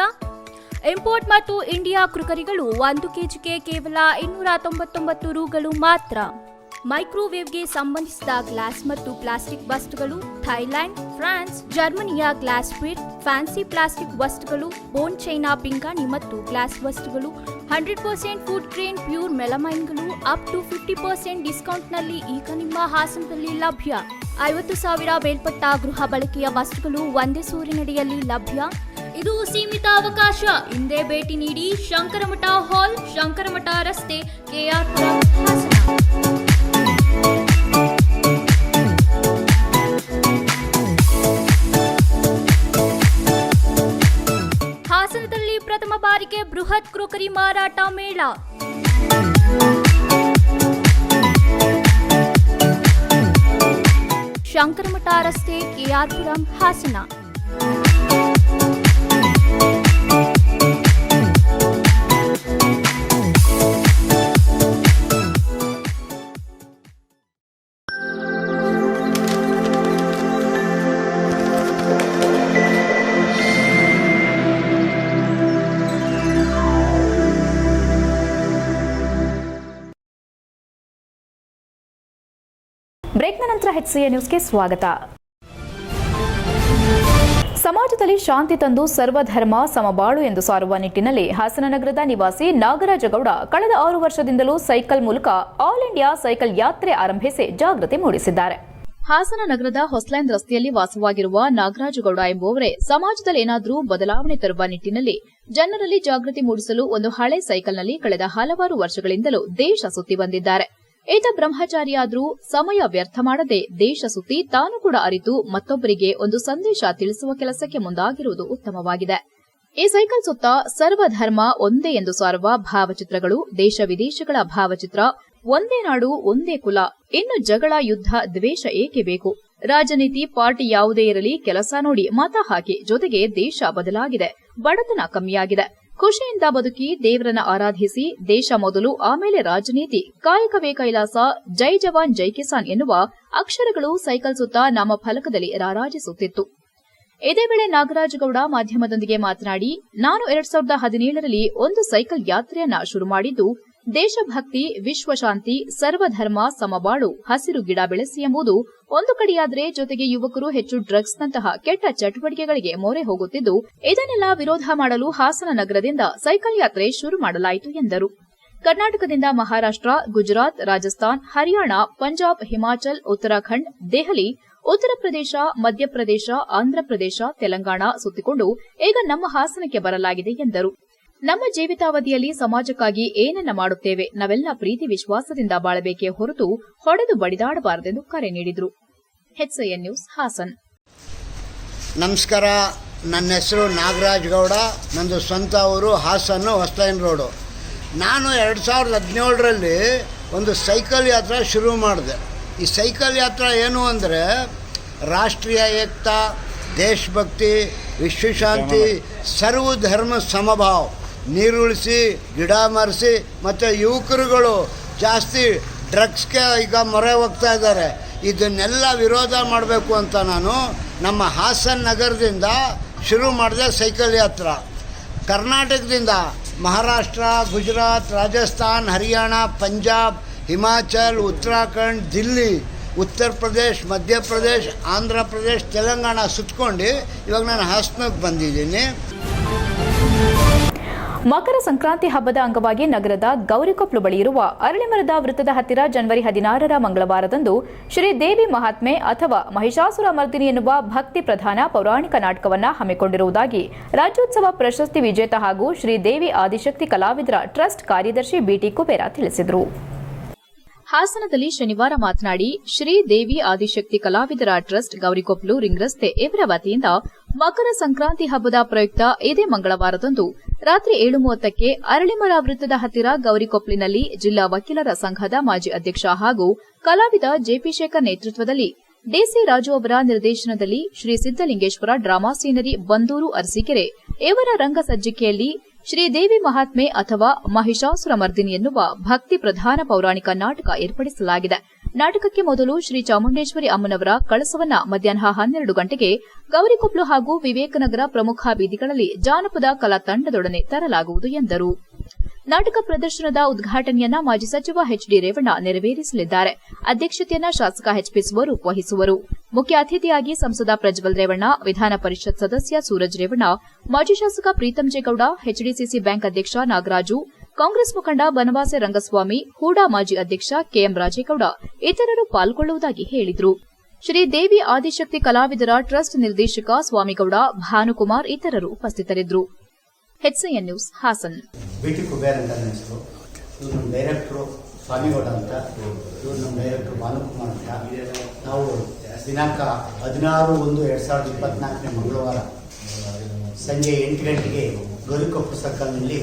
ಇಂಪೋರ್ಟ್ ಮತ್ತು ಇಂಡಿಯಾ ಕ್ರುಕರಿಗಳು ಒಂದು ಕೆಜಿಗೆ ಕೇವಲ ಇನ್ನೂರ ತೊಂಬತ್ತೊಂಬತ್ತು ರೂಗಳು ಮಾತ್ರ. ಮೈಕ್ರೋವೇವ್ಗೆ ಸಂಬಂಧಿಸಿದ ಗ್ಲಾಸ್ ಮತ್ತು ಪ್ಲಾಸ್ಟಿಕ್ ವಸ್ತುಗಳು ಥೈಲ್ಯಾಂಡ್, ಫ್ರಾನ್ಸ್, ಜರ್ಮನಿಯ ಗ್ಲಾಸ್ ಫಿಟ್ ಫ್ಯಾನ್ಸಿ ಪ್ಲಾಸ್ಟಿಕ್ ವಸ್ತುಗಳು, ಬೋನ್ ಚೈನಾ ಪಿಂಗಾಣಿ ಮತ್ತು ಗ್ಲಾಸ್ ವಸ್ತುಗಳು, hundred percent food grain pure ಮೆಲಮೈನ್ಗಳು, up to fifty percent ಡಿಸ್ಕೌಂಟ್ನಲ್ಲಿ ಈಗ ನಿಮ್ಮ ಹಾಸನದಲ್ಲಿ ಲಭ್ಯ. ಐವತ್ತು ಸಾವಿರ ಮೇಲ್ಪಟ್ಟ ಗೃಹ ಬಳಕೆಯ ವಸ್ತುಗಳು ಒಂದೇ ಸೂರಿನಡಿಯಲ್ಲಿ ಲಭ್ಯ. ಇದು ಸೀಮಿತ ಅವಕಾಶ ಹಿಂದೆ ಭೇಟಿ ನೀಡಿ ಶಂಕರಮಠ ಹಾಲ್, ಶಂಕರಮಠ ರಸ್ತೆ, ಕೆಆರ್ ಹಾಸನದಲ್ಲಿ ಪ್ರಥಮ ಬಾರಿಗೆ ಬೃಹತ್ ಕ್ರೋಕರಿ ಮಾರಾಟ ಮೇಳ. ಶಂಕರಮಠ ರಸ್ತೆ ಕೆಆರ್ಪುರಂ ಹಾಸನ. ಎಚ್ಸಿಎನ್ ನ್ಯೂಸ್ಗೆ ಸ್ವಾಗತ. ಸಮಾಜದಲ್ಲಿ ಶಾಂತಿ ತಂದು ಸರ್ವಧರ್ಮ ಸಮಬಾಳು ಎಂದು ಸಾರುವ ನಿಟ್ಟಿನಲ್ಲಿ ಹಾಸನನಗರದ ನಿವಾಸಿ ನಾಗರಾಜಗೌಡ ಕಳೆದ ಆರು ವರ್ಷದಿಂದಲೂ ಸೈಕಲ್ ಮೂಲಕ ಆಲ್ ಇಂಡಿಯಾ ಸೈಕಲ್ ಯಾತ್ರೆ ಆರಂಭಿಸಿ ಜಾಗೃತಿ ಮೂಡಿಸಿದ್ದಾರೆ. ಹಾಸನ ನಗರದ ಹೊಸ್ಲೈನ್ ರಸ್ತೆಯಲ್ಲಿ ವಾಸವಾಗಿರುವ ನಾಗರಾಜಗೌಡ ಎಂಬುವರೇ ಸಮಾಜದಲ್ಲಿ ಏನಾದರೂ ಬದಲಾವಣೆ ತರುವ ನಿಟ್ಟಿನಲ್ಲಿ ಜನರಲ್ಲಿ ಜಾಗೃತಿ ಮೂಡಿಸಲು ಒಂದು ಹಳೆ ಸೈಕಲ್ನಲ್ಲಿ ಕಳೆದ ಹಲವಾರು ವರ್ಷಗಳಿಂದಲೂ ದೇಶ ಸುತ್ತಿ ಬಂದಿದ್ದಾರೆ. ಈತ ಬ್ರಹ್ಮಚಾರಿಯಾದರೂ ಸಮಯ ವ್ಯರ್ಥ ಮಾಡದೆ ದೇಶ ಸುತ್ತಿ ತಾನು ಕೂಡ ಅರಿತು ಮತ್ತೊಬ್ಬರಿಗೆ ಒಂದು ಸಂದೇಶ ತಿಳಿಸುವ ಕೆಲಸಕ್ಕೆ ಮುಂದಾಗಿರುವುದು ಉತ್ತಮವಾಗಿದೆ. ಈ ಸೈಕಲ್ ಸುತ್ತ ಸರ್ವಧರ್ಮ ಒಂದೇ ಎಂದು ಸಾರುವ ಭಾವಚಿತ್ರಗಳು, ದೇಶ ವಿದೇಶಗಳ ಭಾವಚಿತ್ರ, ಒಂದೇ ನಾಡು, ಒಂದೇ ಕುಲ, ಇನ್ನು ಜಗಳ, ಯುದ್ಧ, ದ್ವೇಷ ಏಕೆ ಬೇಕು? ರಾಜನೀತಿ, ಪಾರ್ಟಿ ಯಾವುದೇ ಇರಲಿ, ಕೆಲಸ ನೋಡಿ ಮತ ಹಾಕಿ ಜೊತೆಗೆ ದೇಶ ಬದಲಾಗಿದೆ, ಬಡತನ ಕಮ್ಮಿಯಾಗಿದೆ. ಖುಷಿಯಿಂದ ಬದುಕಿ ದೇವರನ್ನ ಆರಾಧಿಸಿ ದೇಶ ಮೊದಲು, ಆಮೇಲೆ ರಾಜನೀತಿ. ಕಾಯಕವೇ ಕೈಲಾಸ ಜೈ ಜವಾನ್, ಜೈ ಕಿಸಾನ್ ಎನ್ನುವ ಅಕ್ಷರಗಳು ಸೈಕಲ್ ಸುತ್ತ ನಮ್ಮ ಫಲಕದಲ್ಲಿ ರಾರಾಜಿಸುತ್ತಿತ್ತು. ಇದೇ ವೇಳೆ ನಾಗರಾಜಗೌಡ ಮಾಧ್ಯಮದೊಂದಿಗೆ ಮಾತನಾಡಿ, ನಾನು ಎರಡ್ ಸಾವಿರದ ಹದಿನೇಳರಲ್ಲಿ ಒಂದು ಸೈಕಲ್ ಯಾತ್ರೆಯನ್ನ ಶುರು ಮಾಡಿದ್ದು ದೇಶಭಕ್ತಿ, ವಿಶ್ವಶಾಂತಿ, ಸರ್ವಧರ್ಮ, ಸಮಬಾಳು, ಹಸಿರು ಗಿಡ ಬೆಳೆಸಿ ಎಂಬುದು ಒಂದು ಕಡೆಯಾದರೆ ಜೊತೆಗೆ ಯುವಕರು ಹೆಚ್ಚು ಡ್ರಗ್ಸ್ನಂತಹ ಕೆಟ್ಟ ಚಟುವಟಿಕೆಗಳಿಗೆ ಮೊರೆ ಹೋಗುತ್ತಿದ್ದು, ಇದನ್ನೆಲ್ಲ ವಿರೋಧ ಮಾಡಲು ಹಾಸನ ನಗರದಿಂದ ಸೈಕಲ್ ಯಾತ್ರೆ ಶುರು ಮಾಡಲಾಯಿತು ಎಂದರು. ಕರ್ನಾಟಕದಿಂದ ಮಹಾರಾಷ್ಟ್ರ, ಗುಜರಾತ್, ರಾಜಸ್ಥಾನ್, ಹರಿಯಾಣ, ಪಂಜಾಬ್, ಹಿಮಾಚಲ್, ಉತ್ತರಾಖಂಡ್, ದೆಹಲಿ, ಉತ್ತರ ಪ್ರದೇಶ ಮಧ್ಯಪ್ರದೇಶ ಆಂಧ್ರಪ್ರದೇಶ ತೆಲಂಗಾಣ ಸುತ್ತಿಕೊಂಡು ಈಗ ನಮ್ಮ ಹಾಸನಕ್ಕೆ ಬರಲಾಗಿದೆ ಎಂದರು. ನಮ್ಮ ಜೀವಿತಾವಧಿಯಲ್ಲಿ ಸಮಾಜಕ್ಕಾಗಿ ಏನನ್ನ ಮಾಡುತ್ತೇವೆ ನಾವೆಲ್ಲ ಪ್ರೀತಿ ವಿಶ್ವಾಸದಿಂದ ಬಾಳಬೇಕೇ ಹೊರತು ಹೊಡೆದು ಬಡಿದಾಡಬಾರದೆಂದು ಕರೆ ನೀಡಿದರು. HN news Hassan. ನಮಸ್ಕಾರ. ನನ್ನ ಹೆಸರು ನಾಗರಾಜ್ ಗೌಡ. ನಂದು ಸ್ವಂತ ಊರು ಹಾಸನ್ನು ಹೊಸ್ತೈನ್ ರೋಡು. ನಾನು ಎರಡು ಸಾವಿರದ ಹದಿನೇಳರಲ್ಲಿ ಒಂದು ಸೈಕಲ್ ಯಾತ್ರೆ ಶುರು ಮಾಡಿದೆ. ಈ ಸೈಕಲ್ ಯಾತ್ರೆ ಏನು ಅಂದರೆ ರಾಷ್ಟ್ರೀಯ ಏಕತಾ, ದೇಶಭಕ್ತಿ, ವಿಶ್ವಶಾಂತಿ, ಸರ್ವಧರ್ಮ ಸಮಭಾವ. ನೀರುಳಿಸಿ, ಗಿಡ ಮರೆಸಿ, ಮತ್ತು ಯುವಕರುಗಳು ಜಾಸ್ತಿ ಡ್ರಗ್ಸ್ಗೆ ಈಗ ಮೊರೆ ಹೋಗ್ತಾ ಇದ್ದಾರೆ. ಇದನ್ನೆಲ್ಲ ವಿರೋಧ ಮಾಡಬೇಕು ಅಂತ ನಾನು ನಮ್ಮ ಹಾಸನ್ ನಗರದಿಂದ ಶುರು ಮಾಡಿದೆ ಸೈಕಲ್ ಯಾತ್ರ. ಕರ್ನಾಟಕದಿಂದ ಮಹಾರಾಷ್ಟ್ರ, ಗುಜರಾತ್, ರಾಜಸ್ಥಾನ್, ಹರಿಯಾಣ, ಪಂಜಾಬ್, ಹಿಮಾಚಲ್, ಉತ್ತರಾಖಂಡ್, ದಿಲ್ಲಿ, ಉತ್ತರ ಪ್ರದೇಶ್ ಮಧ್ಯಪ್ರದೇಶ್ ಆಂಧ್ರ ಪ್ರದೇಶ್, ತೆಲಂಗಾಣ ಸುತ್ಕೊಂಡು ಇವಾಗ ನಾನು ಹಾಸನಕ್ಕೆ ಬಂದಿದ್ದೀನಿ. ಮಕರ ಸಂಕ್ರಾಂತಿ ಹಬ್ಬದ ಅಂಗವಾಗಿ ನಗರದ ಗೌರಿಕೊಪ್ಲು ಬಳಿ ಇರುವ ಅರಳಿಮರದ ವೃತ್ತದ ಹತ್ತಿರ ಜನವರಿ ಹದಿನಾರರ ಮಂಗಳವಾರದಂದು ಶ್ರೀ ದೇವಿ ಮಹಾತ್ಮೆ ಅಥವಾ ಮಹಿಷಾಸುರ ಮರ್ದಿನಿ ಎನ್ನುವ ಭಕ್ತಿ ಪ್ರಧಾನ ಪೌರಾಣಿಕ ನಾಟಕವನ್ನ ಹಮ್ಮಿಕೊಂಡಿರುವುದಾಗಿ ರಾಜ್ಯೋತ್ಸವ ಪ್ರಶಸ್ತಿ ವಿಜೇತ ಹಾಗೂ ಶ್ರೀ ದೇವಿ ಆದಿಶಕ್ತಿ ಕಲಾವಿದರ ಟ್ರಸ್ಟ್ ಕಾರ್ಯದರ್ಶಿ ಬಿಟಿ ಕುಬೇರ ತಿಳಿಸಿದರು. ಹಾಸನದಲ್ಲಿ ಶನಿವಾರ ಮಾತನಾಡಿ, ಶ್ರೀ ದೇವಿ ಆದಿಶಕ್ತಿ ಕಲಾವಿದರ ಟ್ರಸ್ಟ್ ಗೌರಿಕೊಪ್ಲು ರಿಂಗ್ ರಸ್ತೆ ಇವರ ಮಕರ ಸಂಕ್ರಾಂತಿ ಹಬ್ಬದ ಪ್ರಯುಕ್ತ ಇದೇ ಮಂಗಳವಾರದಂದು ರಾತ್ರಿ ಏಳು ಮೂವತ್ತಕ್ಕೆ ಅರಳಿಮರ ವೃತ್ತದ ಹತ್ತಿರ ಗೌರಿಕೊಪ್ಲಿನಲ್ಲಿ ಜಿಲ್ಲಾ ವಕೀಲರ ಸಂಘದ ಮಾಜಿ ಅಧ್ಯಕ್ಷ ಹಾಗೂ ಕಲಾವಿದ ಜೆಪಿ ಶೇಖರ್ ನೇತೃತ್ವದಲ್ಲಿ ಡಿಸಿ ರಾಜು ಅವರ ನಿರ್ದೇಶನದಲ್ಲಿ ಶ್ರೀ ಸಿದ್ದಲಿಂಗೇಶ್ವರ ಡ್ರಾಮಾ ಸೀನರಿ ಬಂದೂರು ಅರಸೀಕೆರೆ ಇವರ ರಂಗ ಸಜ್ಜಿಕೆಯಲ್ಲಿ ಶ್ರೀದೇವಿ ಮಹಾತ್ಮೆ ಅಥವಾ ಮಹಿಷಾಸುರ ಮರ್ದಿನಿ ಎನ್ನುವ ಭಕ್ತಿ ಪ್ರಧಾನ ಪೌರಾಣಿಕ ನಾಟಕ ಏರ್ಪಡಿಸಲಾಗಿದೆ. ನಾಟಕಕ್ಕೆ ಮೊದಲು ಶ್ರೀ ಚಾಮುಂಡೇಶ್ವರಿ ಅಮ್ಮನವರ ಕಳಸವನ್ನ ಮಧ್ಯಾಹ್ನ ಹನ್ನೆರಡು ಗಂಟೆಗೆ ಗೌರಿಕೊಪ್ಲು ಹಾಗೂ ವಿವೇಕನಗರ ಪ್ರಮುಖ ಬೀದಿಗಳಲ್ಲಿ ಜಾನಪದ ಕಲಾ ತಂಡದೊಡನೆ ತರಲಾಗುವುದು ಎಂದರು. ನಾಟಕ ಪ್ರದರ್ಶನದ ಉದ್ಘಾಟನೆಯನ್ನ ಮಾಜಿ ಸಚಿವ ಎಚ್ಡಿ ರೇವಣ್ಣ ನೆರವೇರಿಸಲಿದ್ದಾರೆ. ಅಧ್ಯಕ್ಷತೆಯನ್ನ ಶಾಸಕ ಎಚ್ಪಿ ಸ್ವರೂಪ್ ವಹಿಸುವರು. ಮುಖ್ಯ ಅತಿಥಿಯಾಗಿ ಸಂಸದ ಪ್ರಜ್ವಲ್ ರೇವಣ್ಣ, ವಿಧಾನ ಪರಿಷತ್ ಸದಸ್ಯ ಸೂರಜ್ ರೇವಣ್ಣ, ಮಾಜಿ ಶಾಸಕ ಪ್ರೀತಂ ಜೇಗೌಡ, ಎಚ್ಡಿಸಿಸಿ ಬ್ಯಾಂಕ್ ಅಧ್ಯಕ್ಷ ನಾಗರಾಜು, ಕಾಂಗ್ರೆಸ್ ಮುಖಂಡ ಬನವಾಸೆ ರಂಗಸ್ವಾಮಿ, ಹೂಡಾ ಮಾಜಿ ಅಧ್ಯಕ್ಷ ಕೆಎಂ ರಾಜೇಗೌಡ ಇತರರು ಪಾಲ್ಗೊಳ್ಳುವುದಾಗಿ ಹೇಳಿದರು. ಶ್ರೀ ದೇವಿ ಆದಿಶಕ್ತಿ ಕಲಾವಿದರ ಟ್ರಸ್ಟ್ ನಿರ್ದೇಶಕ ಸ್ವಾಮಿಗೌಡ, ಭಾನುಕುಮಾರ್ ಇತರರು ಉಪಸ್ಥಿತರಿದ್ದರು. HCN news Hassan. BT Kuber ಅಂತ ನನ್ನ ಹೆಸರು ಇವ್ರು ನಮ್ಮ ಡೈರೆಕ್ಟ್ರು ಸ್ವಾಮಿಗೌಡ ಅಂತ ಇವ್ರು ನಮ್ಮ ಡೈರೆಕ್ಟ್ರು ಭಾನುಕುಮಾರ್ ಅಂತ. ನಾವು ದಿನಾಂಕ ಹದಿನಾರು ಒಂದು ಎರಡು ಸಾವಿರದ ಇಪ್ಪತ್ನಾಲ್ಕನೇ ಮಂಗಳವಾರ, ಸಂಜೆ ಎಂಟು ಗಂಟೆಗೆ ಗೌರಿಕೊಪ್ಪು ಸರ್ಕಲ್ನಲ್ಲಿ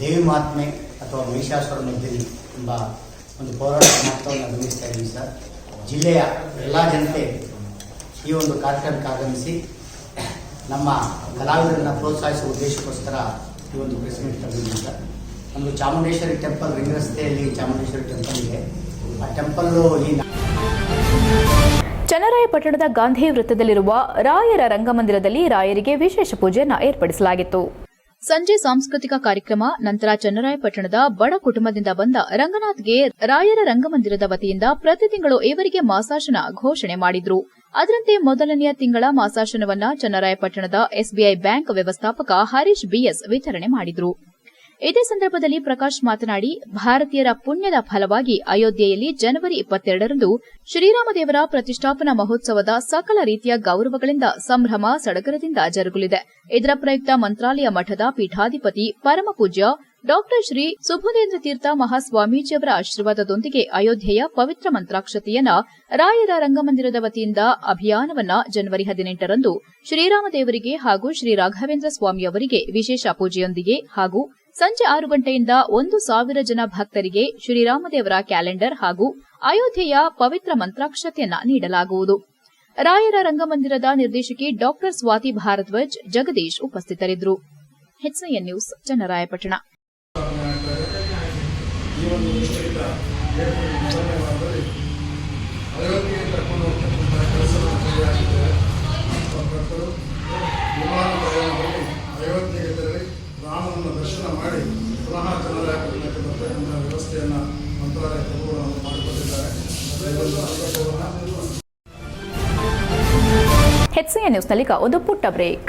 ದೇವಿ ಮಹಾತ್ಮೆ ಅಥವಾ ಮಹಿಷಾಸುರ ಮರ್ದಿನಿ ಎಂಬ ಒಂದು ಪೌರಾಣಿಕ ಮಹತ್ವವನ್ನು ಗಮನಿಸ್ತಾ ಇದ್ದೀವಿ ಸರ್. ಜಿಲ್ಲೆಯ ಎಲ್ಲ ಜನತೆ ಈ ಒಂದು ಕಾರ್ಯಕ್ರಮಕ್ಕೆ ಆಗಮಿಸಿ ನಮ್ಮ ಕಲಾವಿದರನ್ನ ಪ್ರೋತ್ಸಾಹಿಸುವ ಉದ್ದೇಶಕ್ಕೋಸ್ಕರ ಈ ಒಂದು ಪ್ರೆಸ್ ಮೀಟ್ ಕರೆದಿದ್ದೀವಿ ಸರ್ ನಮ್ಮದು ಚಾಮುಂಡೇಶ್ವರಿ ಟೆಂಪಲ್ ರಿಂಗ್ ರಸ್ತೆಯಲ್ಲಿ ಚಾಮುಂಡೇಶ್ವರಿ ಟೆಂಪಲ್ ಇದೆ. ಆ ಟೆಂಪಲ್ಲು ಈ ಚನ್ನರಾಯಪಟ್ಟಣದ ಗಾಂಧಿ ವೃತ್ತದಲ್ಲಿರುವ ರಾಯರ ರಂಗಮಂದಿರದಲ್ಲಿ ರಾಯರಿಗೆ ವಿಶೇಷ ಪೂಜೆಯನ್ನು ಏರ್ಪಡಿಸಲಾಗಿತ್ತು. ಸಂಜೆ ಸಾಂಸ್ಕೃತಿಕ ಕಾರ್ಯಕ್ರಮ, ನಂತರ ಚನ್ನರಾಯಪಟ್ಟಣದ ಬಡ ಕುಟುಂಬದಿಂದ ಬಂದ ರಂಗನಾಥ್ಗೆ ರಾಯರ ರಂಗಮಂದಿರದ ವತಿಯಿಂದ ಪ್ರತಿ ತಿಂಗಳು ಇವರಿಗೆ ಮಾಸಾಶನ ಘೋಷಣೆ ಮಾಡಿದ್ರು. ಅದರಂತೆ ಮೊದಲನೆಯ ತಿಂಗಳ ಮಾಸಾಶನವನ್ನ ಚನ್ನರಾಯಪಟ್ಟಣದ ಎಸ್ಬಿಐ ಬ್ಯಾಂಕ್ ವ್ಯವಸ್ಥಾಪಕ ಹರೀಶ್ ಬಿಎಸ್ ವಿತರಣೆ ಮಾಡಿದರು. ಇದೇ ಸಂದರ್ಭದಲ್ಲಿ ಪ್ರಕಾಶ್ ಮಾತನಾಡಿ, ಭಾರತೀಯರ ಪುಣ್ಯದ ಫಲವಾಗಿ ಅಯೋಧ್ಯೆಯಲ್ಲಿ ಜನವರಿ ಇಪ್ಪತ್ತೆರಡರಂದು ಶ್ರೀರಾಮದೇವರ ಪ್ರತಿಷ್ಠಾಪನಾ ಮಹೋತ್ಸವದ ಸಕಲ ರೀತಿಯ ಗೌರವಗಳಿಂದ ಸಂಭ್ರಮ ಸಡಗರದಿಂದ ಜರುಗಲಿದೆ. ಇದರ ಪ್ರಯುಕ್ತ ಮಂತ್ರಾಲಯ ಮಠದ ಪೀಠಾಧಿಪತಿ ಪರಮಪೂಜ್ಯ ಡಾಕ್ಟರ್ ಶ್ರೀ ಸುಬುಧೇಂದ್ರ ತೀರ್ಥ ಮಹಾಸ್ವಾಮೀಜಿಯವರ ಆಶೀರ್ವಾದದೊಂದಿಗೆ ಅಯೋಧ್ಯೆಯ ಪವಿತ್ರ ಮಂತ್ರಾಕ್ಷತೆಯನ್ನ ರಾಯರ ರಂಗಮಂದಿರದ ವತಿಯಿಂದ ಅಭಿಯಾನವನ್ನ ಜನವರಿ ಹದಿನೆಂಟರಂದು ಶ್ರೀರಾಮದೇವರಿಗೆ ಹಾಗೂ ಶ್ರೀ ರಾಘವೇಂದ್ರ ಸ್ವಾಮಿಯವರಿಗೆ ವಿಶೇಷ ಪೂಜೆಯೊಂದಿಗೆ ಹಾಗೂ ಸಂಜೆ ಆರು ಗಂಟೆಯಿಂದ ಒಂದು ಸಾವಿರ ಜನ ಭಕ್ತರಿಗೆ ಶ್ರೀರಾಮದೇವರ ಕ್ಯಾಲೆಂಡರ್ ಹಾಗೂ ಅಯೋಧ್ಯೆಯ ಪವಿತ್ರ ಮಂತ್ರಾಕ್ಷತೆಯನ್ನ ನೀಡಲಾಗುವುದು. ರಾಯರ ರಂಗಮಂದಿರದ ನಿರ್ದೇಶಕಿ ಡಾಕ್ಟರ್ ಸ್ವಾತಿ ಭಾರದ್ವಾಜ್ ಜಗದೀಶ್ ಉಪಸ್ಥಿತರಿದ್ದರು. ಈ ಒಂದು ದೃಷ್ಟಿಯಿಂದ ಏಪ್ರಿಲ್ ಹೋಗ್ತಕ್ಕಂಥ ಮಾಡಿ ಪುನಃ ವ್ಯವಸ್ಥೆಯನ್ನು ಮಂತ್ರಾಲಯ ಪ್ರಭುಗಳನ್ನು ಮಾಡಿಕೊಂಡಿದ್ದಾರೆ ಹೆಚ್ಸಿಎ ಒಂದು ಪುಟ್ಟ ಬ್ರೇಕ್.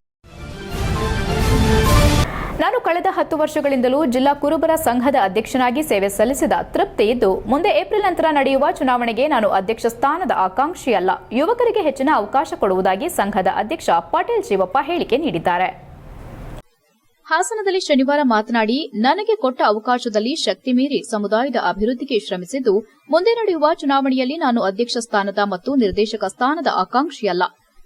ನಾನು ಕಳೆದ ಹತ್ತು ವರ್ಷಗಳಿಂದಲೂ ಜಿಲ್ಲಾ ಕುರುಬರ ಸಂಘದ ಅಧ್ಯಕ್ಷನಾಗಿ ಸೇವೆ ಸಲ್ಲಿಸಿದ ತೃಪ್ತಿ ಇದ್ದು, ಮುಂದೆ ಏಪ್ರಿಲ್ ನಂತರ ನಡೆಯುವ ಚುನಾವಣೆಗೆ ನಾನು ಅಧ್ಯಕ್ಷ ಸ್ಥಾನದ ಆಕಾಂಕ್ಷಿಯಲ್ಲ. ಯುವಕರಿಗೆ ಹೆಚ್ಚಿನ ಅವಕಾಶ ಕೊಡುವುದಾಗಿ ಸಂಘದ ಅಧ್ಯಕ್ಷ ಪಾಟೀಲ್ ಶಿವಪ್ಪ ಹೇಳಿಕೆ ನೀಡಿದ್ದಾರೆ. ಹಾಸನದಲ್ಲಿ ಶನಿವಾರ ಮಾತನಾಡಿ, ನನಗೆ ಕೊಟ್ಟ ಅವಕಾಶದಲ್ಲಿ ಶಕ್ತಿ ಮೀರಿ ಸಮುದಾಯದ ಅಭಿವೃದ್ಧಿಗೆ ಶ್ರಮಿಸಿದ್ದು, ಮುಂದೆ ನಡೆಯುವ ಚುನಾವಣೆಯಲ್ಲಿ ನಾನು ಅಧ್ಯಕ್ಷ ಸ್ಥಾನದ ಮತ್ತು ನಿರ್ದೇಶಕ ಸ್ಥಾನದ ಆಕಾಂಕ್ಷಿಯಲ್ಲ.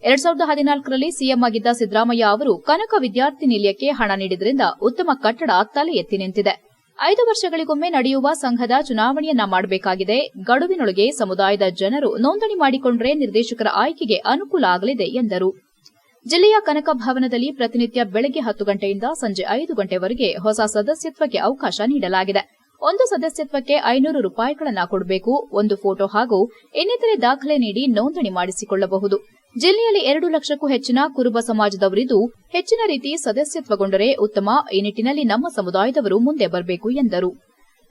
ಎರಡ್ ಸಾವಿರದ ಹದಿನಾಲ್ಕರಲ್ಲಿ ಸಿಎಂ ಆಗಿದ್ದ ಸಿದ್ದರಾಮಯ್ಯ ಅವರು ಕನಕ ವಿದ್ಯಾರ್ಥಿ ನಿಲಯಕ್ಕೆ ಹಣ ನೀಡಿದ್ರಿಂದ ಉತ್ತಮ ಕಟ್ಟಡ ತಲೆ ಎತ್ತಿ ನಿಂತಿದೆ. ಐದು ವರ್ಷಗಳಿಗೊಮ್ಮೆ ನಡೆಯುವ ಸಂಘದ ಚುನಾವಣೆಯನ್ನ ಮಾಡಬೇಕಾಗಿದೆ. ಗಡುವಿನೊಳಗೆ ಸಮುದಾಯದ ಜನರು ನೋಂದಣಿ ಮಾಡಿಕೊಂಡ್ರೆ ನಿರ್ದೇಶಕರ ಆಯ್ಕೆಗೆ ಅನುಕೂಲ ಆಗಲಿದೆ ಎಂದರು. ಜಿಲ್ಲೆಯ ಕನಕ ಭವನದಲ್ಲಿ ಪ್ರತಿನಿತ್ಯ ಬೆಳಗ್ಗೆ ಹತ್ತು ಗಂಟೆಯಿಂದ ಸಂಜೆ ಐದು ಗಂಟೆವರೆಗೆ ಹೊಸ ಸದಸ್ಯತ್ವಕ್ಕೆ ಅವಕಾಶ ನೀಡಲಾಗಿದೆ. ಒಂದು ಸದಸ್ಯತ್ವಕ್ಕೆ ಐನೂರು ರೂಪಾಯಿಗಳನ್ನು ಕೊಡಬೇಕು, ಒಂದು ಫೋಟೋ ಹಾಗೂ ಇನ್ನಿತರೆ ದಾಖಲೆ ನೀಡಿ ನೋಂದಣಿ ಮಾಡಿಸಿಕೊಳ್ಳಬಹುದು. ಜಿಲ್ಲೆಯಲ್ಲಿ ಎರಡು ಲಕ್ಷಕ್ಕೂ ಹೆಚ್ಚಿನ ಕುರುಬ ಸಮಾಜದವರಿದ್ದು ಹೆಚ್ಚಿನ ರೀತಿ ಸದಸ್ಯತ್ವಗೊಂಡರೆ ಉತ್ತಮ. ಈ ನಿಟ್ಟನಲ್ಲಿ ನಮ್ಮ ಸಮುದಾಯದವರು ಮುಂದೆ ಬರಬೇಕು ಎಂದರು.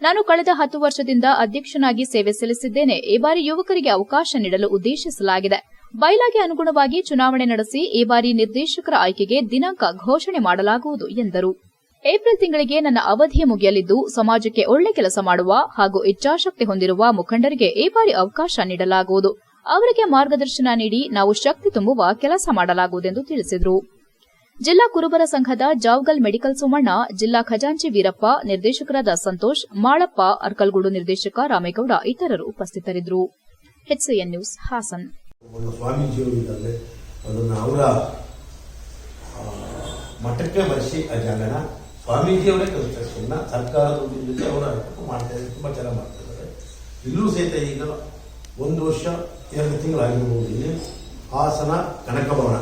ನಾನು ಕಳೆದ ಹತ್ತು ವರ್ಷದಿಂದ ಅಧ್ಯಕ್ಷನಾಗಿ ಸೇವೆ ಸಲ್ಲಿಸಿದ್ದೇನೆ. ಈ ಬಾರಿ ಯುವಕರಿಗೆ ಅವಕಾಶ ನೀಡಲು ಉದ್ದೇಶಿಸಲಾಗಿದೆ. ಬೈಲಾಗೆ ಅನುಗುಣವಾಗಿ ಚುನಾವಣೆ ನಡೆಸಿ ಈ ಬಾರಿ ನಿರ್ದೇಶಕರ ಆಯ್ಕೆಗೆ ದಿನಾಂಕ ಘೋಷಣೆ ಮಾಡಲಾಗುವುದು ಎಂದರು. ಏಪ್ರಿಲ್ ತಿಂಗಳಿಗೆ ನನ್ನ ಅವಧಿ ಮುಗಿಯಲಿದ್ದು ಸಮಾಜಕ್ಕೆ ಒಳ್ಳೆ ಕೆಲಸ ಮಾಡುವ ಹಾಗೂ ಇಚ್ಛಾಶಕ್ತಿ ಹೊಂದಿರುವ ಮುಖಂಡರಿಗೆ ಈ ಬಾರಿ ಅವಕಾಶ ನೀಡಲಾಗುವುದು. ಅವರಿಗೆ ಮಾರ್ಗದರ್ಶನ ನೀಡಿ ನಾವು ಶಕ್ತಿ ತುಂಬುವ ಕೆಲಸ ಮಾಡಲಾಗುವುದೆಂದು ತಿಳಿಸಿದರು. ಜಿಲ್ಲಾ ಕುರುಬರ ಸಂಘದ ಜಾವ್ಗಲ್ ಮೆಡಿಕಲ್ ಸುಮಣ್ಣ, ಜಿಲ್ಲಾ ಖಜಾಂಚಿ ವೀರಪ್ಪ, ನಿರ್ದೇಶಕರಾದ ಸಂತೋಷ್, ಮಾಳಪ್ಪ, ಅರ್ಕಲ್ಗೂಡು ನಿರ್ದೇಶಕ ರಾಮೇಗೌಡ ಇತರರು ಉಪಸ್ಥಿತರಿದ್ದರು. ನ್ಯೂಸ್ ಹಾಸನ್. ಮಠಕ್ಕೆ ಬರೆಸಿ ಆ ಜಾಗನ ಸ್ವಾಮೀಜಿಯವರೇ ಕನ್ಸ್ಟ್ರಕ್ಷನ್ನ ಸರ್ಕಾರದ ಅವರ ಮಾಡ್ತಾ ಇದ್ದಾರೆ. ತುಂಬ ಚೆನ್ನಾಗಿ ಮಾಡ್ತಾ ಇದ್ದಾರೆ. ಇಲ್ಲೂ ಸಹಿತ ಈಗ ಒಂದು ವರ್ಷ ಎರಡು ತಿಂಗಳಾಗಿರ್ಬೋದು ಇಲ್ಲಿ ಹಾಸನ, ಕನಕಭವನ.